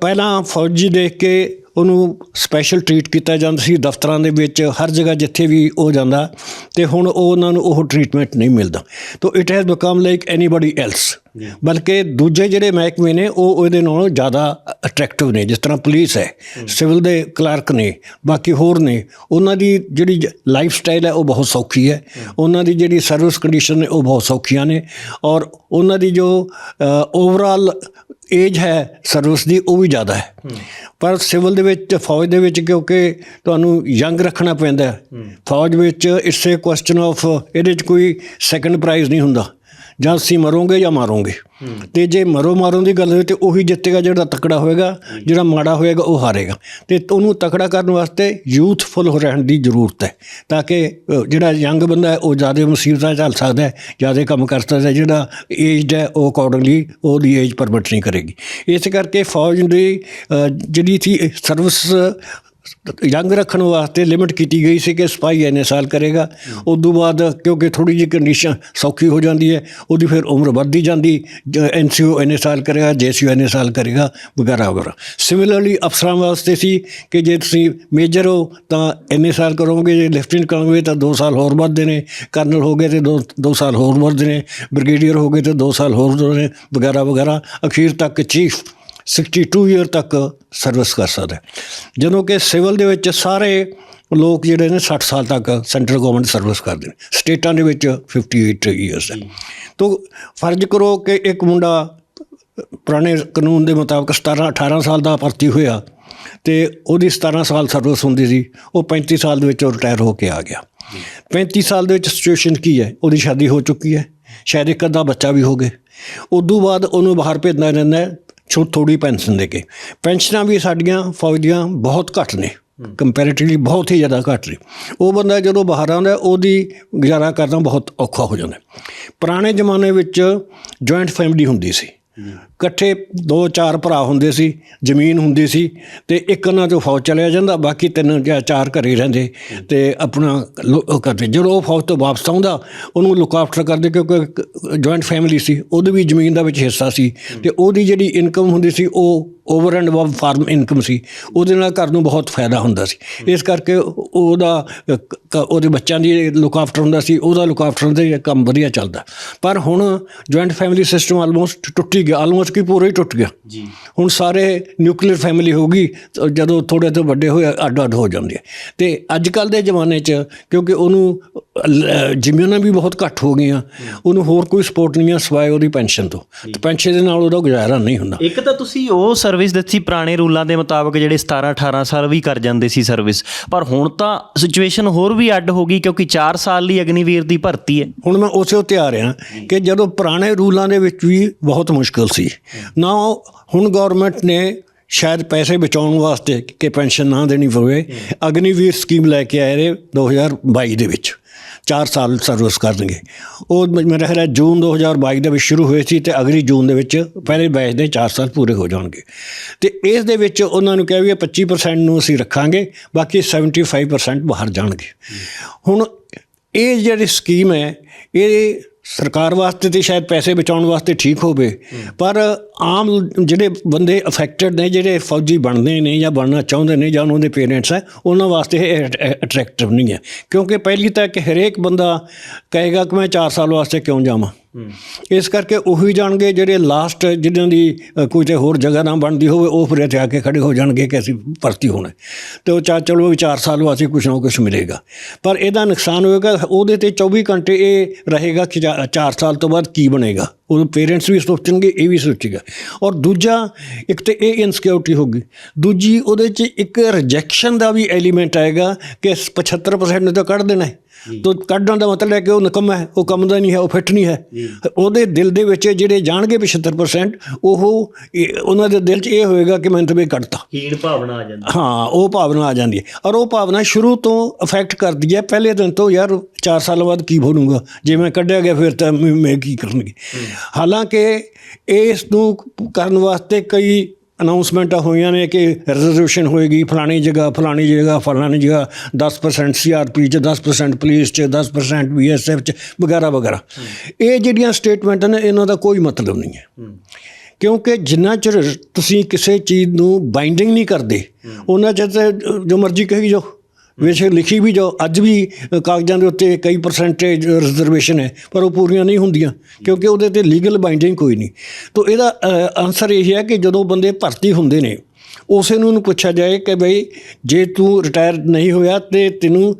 ਪਹਿਲਾਂ ਫੌਜੀ ਦੇਖ ਕੇ ਉਹਨੂੰ ਸਪੈਸ਼ਲ ਟ੍ਰੀਟ ਕੀਤਾ ਜਾਂਦਾ ਸੀ ਦਫ਼ਤਰਾਂ ਦੇ ਵਿੱਚ ਹਰ ਜਗ੍ਹਾ ਜਿੱਥੇ ਵੀ ਉਹ ਜਾਂਦਾ ਤੇ ਹੁਣ ਉਹ ਉਹਨਾਂ ਨੂੰ ਉਹ ਟ੍ਰੀਟਮੈਂਟ ਨਹੀਂ ਮਿਲਦਾ। ਤੋ it has become like anybody else ਬਲਕਿ ਦੂਜੇ ਜਿਹੜੇ ਮਹਿਕਮੇ ਨੇ ਉਹ ਉਹਦੇ ਨਾਲੋਂ ਜ਼ਿਆਦਾ ਅਟਰੈਕਟਿਵ ਨੇ ਜਿਸ ਤਰ੍ਹਾਂ ਪੁਲਿਸ ਹੈ ਸਿਵਲ ਦੇ ਕਲਰਕ ਨੇ ਬਾਕੀ ਹੋਰ ਨੇ ਉਹਨਾਂ ਦੀ ਜਿਹੜੀ ਲਾਈਫ ਸਟਾਈਲ ਹੈ ਉਹ ਬਹੁਤ ਸੌਖੀ ਹੈ। ਉਹਨਾਂ ਦੀ ਜਿਹੜੀ ਸਰਵਿਸ ਕੰਡੀਸ਼ਨ ਨੇ ਉਹ ਬਹੁਤ ਸੌਖੀਆਂ ਨੇ। ਔਰ ਉਹਨਾਂ ਦੀ ਜੋ ਓਵਰਆਲ ਏਜ ਹੈ ਸਰਵਿਸ ਦੀ ਉਹ ਵੀ ਜ਼ਿਆਦਾ ਹੈ। ਪਰ ਸਿਵਲ ਦੇ ਵਿੱਚ ਫੌਜ ਦੇ ਵਿੱਚ ਕਿਉਂਕਿ ਤੁਹਾਨੂੰ ਯੰਗ ਰੱਖਣਾ ਪੈਂਦਾ ਫੌਜ ਵਿੱਚ ਇਟਸ ਏ ਕੁਐਸਚਨ ਆਫ ਇਹਦੇ 'ਚ ਕੋਈ ਸੈਕੰਡ ਪ੍ਰਾਈਜ਼ ਨਹੀਂ ਹੁੰਦਾ। ਜਾਂ ਅਸੀਂ ਮਰੋਗੇ ਜਾਂ ਮਾਰੋਗੇ। ਤੇ ਜੇ ਮਰੋ ਮਾਰੋਂ ਦੀ ਗੱਲ ਹੋਵੇ ਤੇ ਉਹੀ ਜਿੱਤੇਗਾ ਜਿਹੜਾ ਤਕੜਾ ਹੋਏਗਾ ਜਿਹੜਾ ਮਾੜਾ ਹੋਏਗਾ ਉਹ ਹਾਰੇਗਾ। ਤੇ ਉਹਨੂੰ ਤਕੜਾ ਕਰਨ ਵਾਸਤੇ ਯੂਥਫੁਲ ਰਹਿਣ ਦੀ ਜ਼ਰੂਰਤ ਹੈ, ਤਾਂ ਕਿ ਜਿਹੜਾ ਯੰਗ ਬੰਦਾ ਹੈ, ਉਹ ਜ਼ਿਆਦਾ ਮੁਸੀਬਤਾਂ ਝੱਲ ਸਕਦਾ ਹੈ, ਜ਼ਿਆਦਾ ਕੰਮ ਕਰ ਸਕਦਾ ਹੈ, ਜਿਹੜਾ ਏਜਡ ਹੈ, ਉਹ ਅਕੋਰਡਿੰਗਲੀ ਉਹਦੀ ਏਜ ਪਰਮਿਟ ਨਹੀਂ ਕਰੇਗੀ। ਇਸ ਕਰਕੇ ਫੌਜ ਦੀ ਜਿਹੜੀ ਸੀ, ਸਰਵਿਸ ਯੰਗ ਰੱਖਣ ਵਾਸਤੇ ਲਿਮਿਟ ਕੀਤੀ ਗਈ ਸੀ ਕਿ ਸਿਪਾਹੀ ਇੰਨੇ ਸਾਲ ਕਰੇਗਾ। ਉਸ ਤੋਂ ਬਾਅਦ ਕਿਉਂਕਿ ਥੋੜੀ ਜਿਹੀ ਕੰਡੀਸ਼ਨ ਸੌਖੀ ਹੋ ਜਾਂਦੀ ਹੈ, ਉਹਦੀ ਫਿਰ ਉਮਰ ਵੱਧਦੀ ਜਾਂਦੀ ਐਨਸੀਓ ਇੰਨੇ ਸਾਲ ਕਰੇਗਾ ਜੇਸੀਓ ਇੰਨੇ ਸਾਲ ਕਰੇਗਾ, ਵਗੈਰਾ ਵਗੈਰਾ। ਸਿਮਿਲਰਲੀ ਅਫਸਰਾਂ ਵਾਸਤੇ ਸੀ ਕਿ ਜੇ ਤੁਸੀਂ ਮੇਜਰ ਹੋ, ਤਾਂ ਇੰਨੇ ਸਾਲ ਕਰੋਗੇ, ਜੇ ਲੈਫਟੀਨੈਂਟ ਕਰੋਗੇ ਤਾਂ 2 ਸਾਲ ਹੋਰ ਵੱਧਦੇ ਨੇ। ਕਰਨਲ ਹੋ ਗਏ ਤੇ 2 2 ਸਾਲ ਹੋਰ ਵੱਧਦੇ ਨੇ। ਬ੍ਰਿਗੇਡੀਅਰ ਹੋ ਗਏ ਤੇ 2 ਸਾਲ ਹੋਰ ਵੱਧਦੇ ਨੇ, ਵਗੈਰਾ ਵਗੈਰਾ। ਅਖੀਰ ਤੱਕ ਚੀਫ 62 ਇਅਰ ਤੱਕ ਸਰਵਿਸ ਕਰ ਸਕਦਾ ਜਦੋਂ ਕਿ ਸਿਵਲ ਦੇ ਵਿੱਚ ਸਾਰੇ ਲੋਕ ਜਿਹੜੇ ਨੇ 60 ਸਾਲ ਤੱਕ ਸੈਂਟਰਲ ਗਵਰਨਮੈਂਟ ਸਰਵਿਸ ਕਰਦੇ ਨੇ। ਸਟੇਟਾਂ ਦੇ ਵਿੱਚ 58 ਇਅਰਸ ਹੈ। ਤੋਂ ਫਰਜ਼ ਕਰੋ ਕਿ ਇੱਕ ਮੁੰਡਾ ਪੁਰਾਣੇ ਕਾਨੂੰਨ ਦੇ ਮੁਤਾਬਕ 17 18 ਸਾਲ ਦਾ ਭਰਤੀ ਹੋਇਆ ਤੇ ਉਹਦੀ 17 ਸਾਲ ਸਰਵਿਸ ਹੁੰਦੀ ਸੀ, ਉਹ 35 ਸਾਲ ਦੇ ਵਿੱਚ ਰਿਟਾਇਰ ਹੋ ਕੇ ਆ ਗਿਆ। 35 ਸਾਲ ਦੇ ਵਿੱਚ ਸਿਚੁਏਸ਼ਨ ਕੀ ਹੈ? ਉਹਦੀ ਸ਼ਾਦੀ ਹੋ ਚੁੱਕੀ ਹੈ। ਸ਼ਾਇਦ ਇੱਕ ਅੱਧਾ ਬੱਚਾ ਵੀ ਹੋ ਗਿਆ ਉਦੋਂ ਬਾਅਦ ਉਹਨੂੰ ਬਾਹਰ ਭੇਜਣਾ ਰਹਿੰਦਾ ਛੋ ਥੋੜੀ ਪੈਨਸ਼ਨ ਦੇ ਕੇ। ਪੈਨਸ਼ਨਾਂ ਵੀ ਸਾਡੀਆਂ ਫੌਜ ਦੀਆਂ ਬਹੁਤ ਘੱਟ ਨੇ। ਕੰਪੈਰੀਟਿਵਲੀ ਬਹੁਤ ਹੀ ਜ਼ਿਆਦਾ ਘੱਟ ਨੇ। ਉਹ ਬੰਦਾ ਜਦੋਂ ਬਾਹਰ ਆਉਂਦਾ ਉਹਦੀ ਗੁਜ਼ਾਰਾ ਕਰਨਾ ਬਹੁਤ ਔਖਾ ਹੋ ਜਾਂਦਾ। ਪੁਰਾਣੇ ਜ਼ਮਾਨੇ ਵਿੱਚ ਜੁਆਇੰਟ ਫੈਮਿਲੀ ਹੁੰਦੀ ਸੀ। ਇਕੱਠੇ ਦੋ ਚਾਰ ਭਰਾ ਹੁੰਦੇ ਸੀ, ਜ਼ਮੀਨ ਹੁੰਦੀ ਸੀ ਤੇ ਇੱਕ ਉਹਨਾਂ ਚੋਂ ਫੌਜ ਚਲਿਆ ਜਾਂਦਾ, ਬਾਕੀ ਤਿੰਨ ਜਾਂ ਚਾਰ ਘਰੇ ਰਹਿੰਦੇ ਤੇ ਆਪਣਾ ਲੋ- ਉਹ ਕਰਦੇ। ਜਦੋਂ ਉਹ ਫੌਜ ਤੋਂ ਵਾਪਸ ਆਉਂਦਾ, ਉਹਨੂੰ ਲੁੱਕ ਆਫਟਰ ਕਰਦੇ ਕਿਉਂਕਿ ਜੁਆਇੰਟ ਫੈਮਿਲੀ ਸੀ, ਉਹਦੇ ਵੀ ਜ਼ਮੀਨ ਦਾ ਵਿੱਚ ਹਿੱਸਾ ਸੀ ਤੇ ਉਹਦੀ ਜਿਹੜੀ ਇਨਕਮ ਹੁੰਦੀ ਸੀ, ਉਹ over and above farm income ਸੀ। ਉਹਦੇ ਨਾਲ ਘਰ ਨੂੰ ਬਹੁਤ ਫਾਇਦਾ ਹੁੰਦਾ ਸੀ। ਇਸ ਕਰਕੇ ਉਹਦਾ ਕ- ਉਹਦੇ ਬੱਚਿਆਂ ਦੀ ਲੁੱਕ ਆਫਟਰ ਹੁੰਦਾ ਸੀ, ਉਹਦਾ ਲੁੱਕ ਆਫਟਰ ਦਾ ਕੰਮ ਵਧੀਆ ਚੱਲਦਾ। ਪਰ ਹੁਣ ਜੁਆਇੰਟ ਫੈਮਿਲੀ ਸਿਸਟਮ ਆਲਮੋਸਟ ਟੁੱਟੀ ਗਿਆ ਆਲਮੋਸਟ ਕੀ ਪੂਰਾ ਹੀ ਟੁੱਟ ਗਿਆ। ਜੀ। ਹੁਣ ਸਾਰੇ ਨਿਊਕਲੀਅਰ ਫੈਮਿਲੀ ਹੋ ਗਈ ਜਦੋਂ ਥੋੜੇ ਤੋਂ ਵੱਡੇ ਹੋਏ ਅੱਡ ਅੱਡ ਹੋ ਜਾਂਦੇ ਆ। ਤੇ ਅੱਜ ਕੱਲ ਦੇ ਜ਼ਮਾਨੇ 'ਚ ਕਿਉਂਕਿ ਉਹਨੂੰ ਜ਼ਮੀਨਾਂ ਵੀ ਬਹੁਤ ਘੱਟ ਹੋ ਗਈਆਂ ਉਹਨੂੰ ਹੋਰ ਕੋਈ ਸਪੋਰਟ ਨਹੀਂ ਆ ਸਿਵਾਏ ਉਹਦੀ ਪੈਨਸ਼ਨ ਤੋਂ। ਤੇ ਪੈਨਸ਼ਨ ਦੇ ਨਾਲ ਉਹਦਾ ਗੁਜ਼ਾਰਾ ਨਹੀਂ ਹੁੰਦਾ। ਇੱਕ ਤਾਂ ਤੁਸੀਂ ਉਹ ਸਰਵਿਸ ਦਿੱਤੀ ਪੁਰਾਣੇ ਰੂਲਾਂ ਦੇ ਮੁਤਾਬਕ ਜਿਹੜੇ 17 18 ਸਾਲ ਵੀ ਕਰ ਜਾਂਦੇ ਸੀ ਸਰਵਿਸ ਪਰ ਹੁਣ ਤਾਂ ਸਿਚੁਏਸ਼ਨ ਹੋਰ ਵੀ ਅੱਡ ਹੋ ਗਈ ਕਿਉਂਕਿ 4 ਸਾਲ ਲਈ ਅਗਨੀਵੀਰ ਦੀ ਭਰਤੀ ਹੈ। ਹੁਣ ਮੈਂ ਉਸੇ ਉੱਤੇ ਆ ਰਿਹਾ ਕਿ ਜਦੋਂ ਪੁਰਾਣੇ ਰੂਲਾਂ ਦੇ ਵਿੱਚ ਵੀ ਬਹੁਤ ਮੁਸ਼ਕਲ ਸੀ ਨਾ ਹੁਣ ਗਵਰਨਮੈਂਟ ਨੇ ਸ਼ਾਇਦ ਪੈਸੇ ਬਚਾਉਣ ਵਾਸਤੇ ਕਿ ਪੈਨਸ਼ਨ ਨਾ ਦੇਣੀ ਪਵੇ, ਅਗਨੀਵੀਰ ਸਕੀਮ ਲੈ ਕੇ ਆਏ ਨੇ 2022 ਦੇ ਵਿੱਚ। 4 ਸਾਲ ਸਰਵਿਸ ਕਰਨਗੇ। ਉਹ ਮੇਰਾ ਖਿਆਲ ਹੈ ਜੂਨ 2022 ਦੇ ਵਿੱਚ ਸ਼ੁਰੂ ਹੋਏ ਸੀ ਤੇ ਅਗਲੀ ਜੂਨ ਦੇ ਵਿੱਚ ਪਹਿਲੇ ਬੈਚ ਦੇ 4 ਸਾਲ ਪੂਰੇ ਹੋ ਜਾਣਗੇ। ਤੇ ਇਸ ਦੇ ਵਿੱਚ ਉਹਨਾਂ ਨੂੰ ਕਿਹਾ ਵੀ ਇਹ 25% ਨੂੰ ਅਸੀਂ ਰੱਖਾਂਗੇ, ਬਾਕੀ 75% ਬਾਹਰ ਜਾਣਗੇ। ਹੁਣ ਇਹ ਜਿਹੜੀ ਸਕੀਮ ਹੈ, ਇਹ ਸਰਕਾਰ ਵਾਸਤੇ ਤੇ ਸ਼ਾਇਦ ਪੈਸੇ ਬਚਾਉਣ ਵਾਸਤੇ ਠੀਕ ਹੋਵੇ, ਪਰ ਆਮ ਜਿਹੜੇ ਬੰਦੇ ਅਫੈਕਟਡ ਨੇ, ਜਿਹੜੇ ਫੌਜੀ ਬਣਦੇ ਨੇ ਜਾਂ ਬਣਨਾ ਚਾਹੁੰਦੇ ਨੇ ਜਾਂ ਉਹਨਾਂ ਦੇ ਪੇਰੈਂਟਸ ਹੈ, ਉਹਨਾਂ ਵਾਸਤੇ ਇਹ ਅਟਰੈਕਟਿਵ ਨਹੀਂ ਹੈ। ਕਿਉਂਕਿ ਪਹਿਲੀ ਤਾਂ ਕਿ ਹਰੇਕ ਬੰਦਾ ਕਹੇਗਾ ਕਿ ਮੈਂ 4 ਸਾਲ ਵਾਸਤੇ ਕਿਉਂ ਜਾਵਾਂ। ਇਸ ਕਰਕੇ ਉਹੀ ਜਾਣਗੇ ਜਿਹੜੇ ਲਾਸਟ ਜਿਨ੍ਹਾਂ ਦੀ ਅ, ਕੋਈ ਤੇ ਹੋਰ ਜਗ੍ਹਾ ਨਾ ਬਣਦੀ ਹੋਵੇ ਉਹ ਫਿਰ ਇੱਥੇ ਆ ਕੇ ਖੜੇ ਹੋ ਜਾਣਗੇ ਕਿ ਅਸੀਂ ਭਰਤੀ ਹੋਣਾ ਹੈ। ਤੇ ਉਹ ਚਾ ਚਲੋ ਵੀ 4 ਸਾਲ ਵਾਸਤੇ ਕੁਝ ਨਾ ਕੁਝ ਮਿਲੇਗਾ। ਪਰ ਇਹਦਾ ਨੁਕਸਾਨ ਹੋਏਗਾ ਉਹਦੇ ਤੇ 24 ਘੰਟੇ ਇਹ ਰਹੇਗਾ ਕਿ 4 ਸਾਲ ਤੋਂ ਬਾਅਦ ਕੀ ਬਣੇਗਾ। ਉਹ ਪੇਰੈਂਟਸ ਵੀ ਸੋਚਣਗੇ ਇਹ ਵੀ ਸੋਚੇਗਾ। ਔਰ ਦੂਜਾ ਇੱਕ ਤੇ ਇਹ ਇਨਸਿਕਿਉਰਿਟੀ ਹੋਗੀ ਦੂਜੀ ਉਹਦੇ 'ਚ ਇੱਕ ਰਿਜੈਕਸ਼ਨ ਦਾ ਵੀ ਐਲੀਮੈਂਟ ਆਏਗਾ ਕਿ 75% ਨੂੰ ਤਾਂ ਕੱਢ ਦੇਣਾ ਹੈ। ਤੋ ਕੱਢਣ ਦਾ ਮਤਲਬ ਹੈ ਕਿ ਉਹ ਨਕਮ ਹੈ ਉਹ ਕੰਮ ਦਾ ਨਹੀਂ ਹੈ ਉਹ ਫਿੱਟ ਨਹੀਂ ਹੈ। ਉਹਦੇ ਦਿਲ ਦੇ ਵਿੱਚ ਜਿਹੜੇ ਜਾਣਗੇ 75% ਉਹ ਉਹਨਾਂ ਦੇ ਦਿਲ 'ਚ ਇਹ ਹੋਏਗਾ ਕਿ ਮੈਂ ਤਾਂ ਵੀ ਕੱਢਤਾ। ਹੀਣ ਭਾਵਨਾ ਆ ਜਾਂਦੀ ਹਾਂ। ਉਹ ਭਾਵਨਾ ਆ ਜਾਂਦੀ ਹੈ। ਔਰ ਉਹ ਭਾਵਨਾ ਸ਼ੁਰੂ ਤੋਂ ਅਫੈਕਟ ਕਰਦੀ ਹੈ। ਪਹਿਲੇ ਦਿਨ ਤੋਂ ਯਾਰ 4 ਸਾਲ ਬਾਅਦ ਕੀ ਬਣੂਗਾ? ਜੇ ਮੈਂ ਕੱਢਿਆ ਗਿਆ ਫਿਰ ਤਾਂ ਮੈਂ ਕੀ ਕਰਨਗੇ? ਹਾਲਾਂਕਿ ਇਸ ਨੂੰ ਕਰਨ ਵਾਸਤੇ ਕਈ ਅਨਾਉਂਸਮੈਂਟਾਂ ਹੋਈਆਂ ਨੇ ਕਿ ਰਿਜ਼ਰਵੇਸ਼ਨ ਹੋਏਗੀ ਫਲਾਣੀ ਜਗ੍ਹਾ ਫਲਾਣੀ ਜਗ੍ਹਾ ਫਲਾਣੀ ਜਗ੍ਹਾ 10% ਸੀਆਰਪੀ ਚ 10% ਪੁਲਿਸ ਚ 10% ਬੀਐਸਐਫ ਚ ਵਗੈਰਾ ਵਗੈਰਾ। ਇਹ ਜਿਹੜੀਆਂ ਸਟੇਟਮੈਂਟ ਨੇ ਇਹਨਾਂ ਦਾ ਕੋਈ ਮਤਲਬ ਨਹੀਂ ਹੈ। ਕਿਉਂਕਿ ਜਿੰਨਾ ਚਿਰ ਤੁਸੀਂ ਕਿਸੇ ਚੀਜ਼ ਨੂੰ ਬਾਈਂਡਿੰਗ ਨਹੀਂ ਕਰਦੇ ਉਹਨਾਂ ਚਿਰ ਤਾਂ ਜੋ ਮਰਜ਼ੀ ਕਹੀ ਜਾਓ। ਬੇਸ਼ੱਕ ਲਿਖੀ ਵੀ ਜਾਓ ਅੱਜ ਵੀ ਕਾਗਜ਼ਾਂ ਦੇ ਉੱਤੇ ਕਈ ਪਰਸੈਂਟੇਜ ਰਿਜ਼ਰਵੇਸ਼ਨ ਹੈ, ਪਰ ਉਹ ਪੂਰੀਆਂ ਨਹੀਂ ਹੁੰਦੀਆਂ, ਕਿਉਂਕਿ ਉਹਦੇ ਤੇ ਲੀਗਲ ਬਾਈਂਡਿੰਗ ਕੋਈ ਨਹੀਂ। ਤੋਂ ਇਹਦਾ ਆਨਸਰ ਇਹ ਹੈ ਕਿ ਜਦੋਂ ਬੰਦੇ ਭਰਤੀ ਹੁੰਦੇ ਨੇ, ਉਸੇ ਨੂੰ ਪੁੱਛਿਆ ਜਾਏ ਕਿ ਬਈ ਜੇ ਤੂੰ ਰਿਟਾਇਰ ਨਹੀਂ ਹੋਇਆ ਤੇ ਤੈਨੂੰ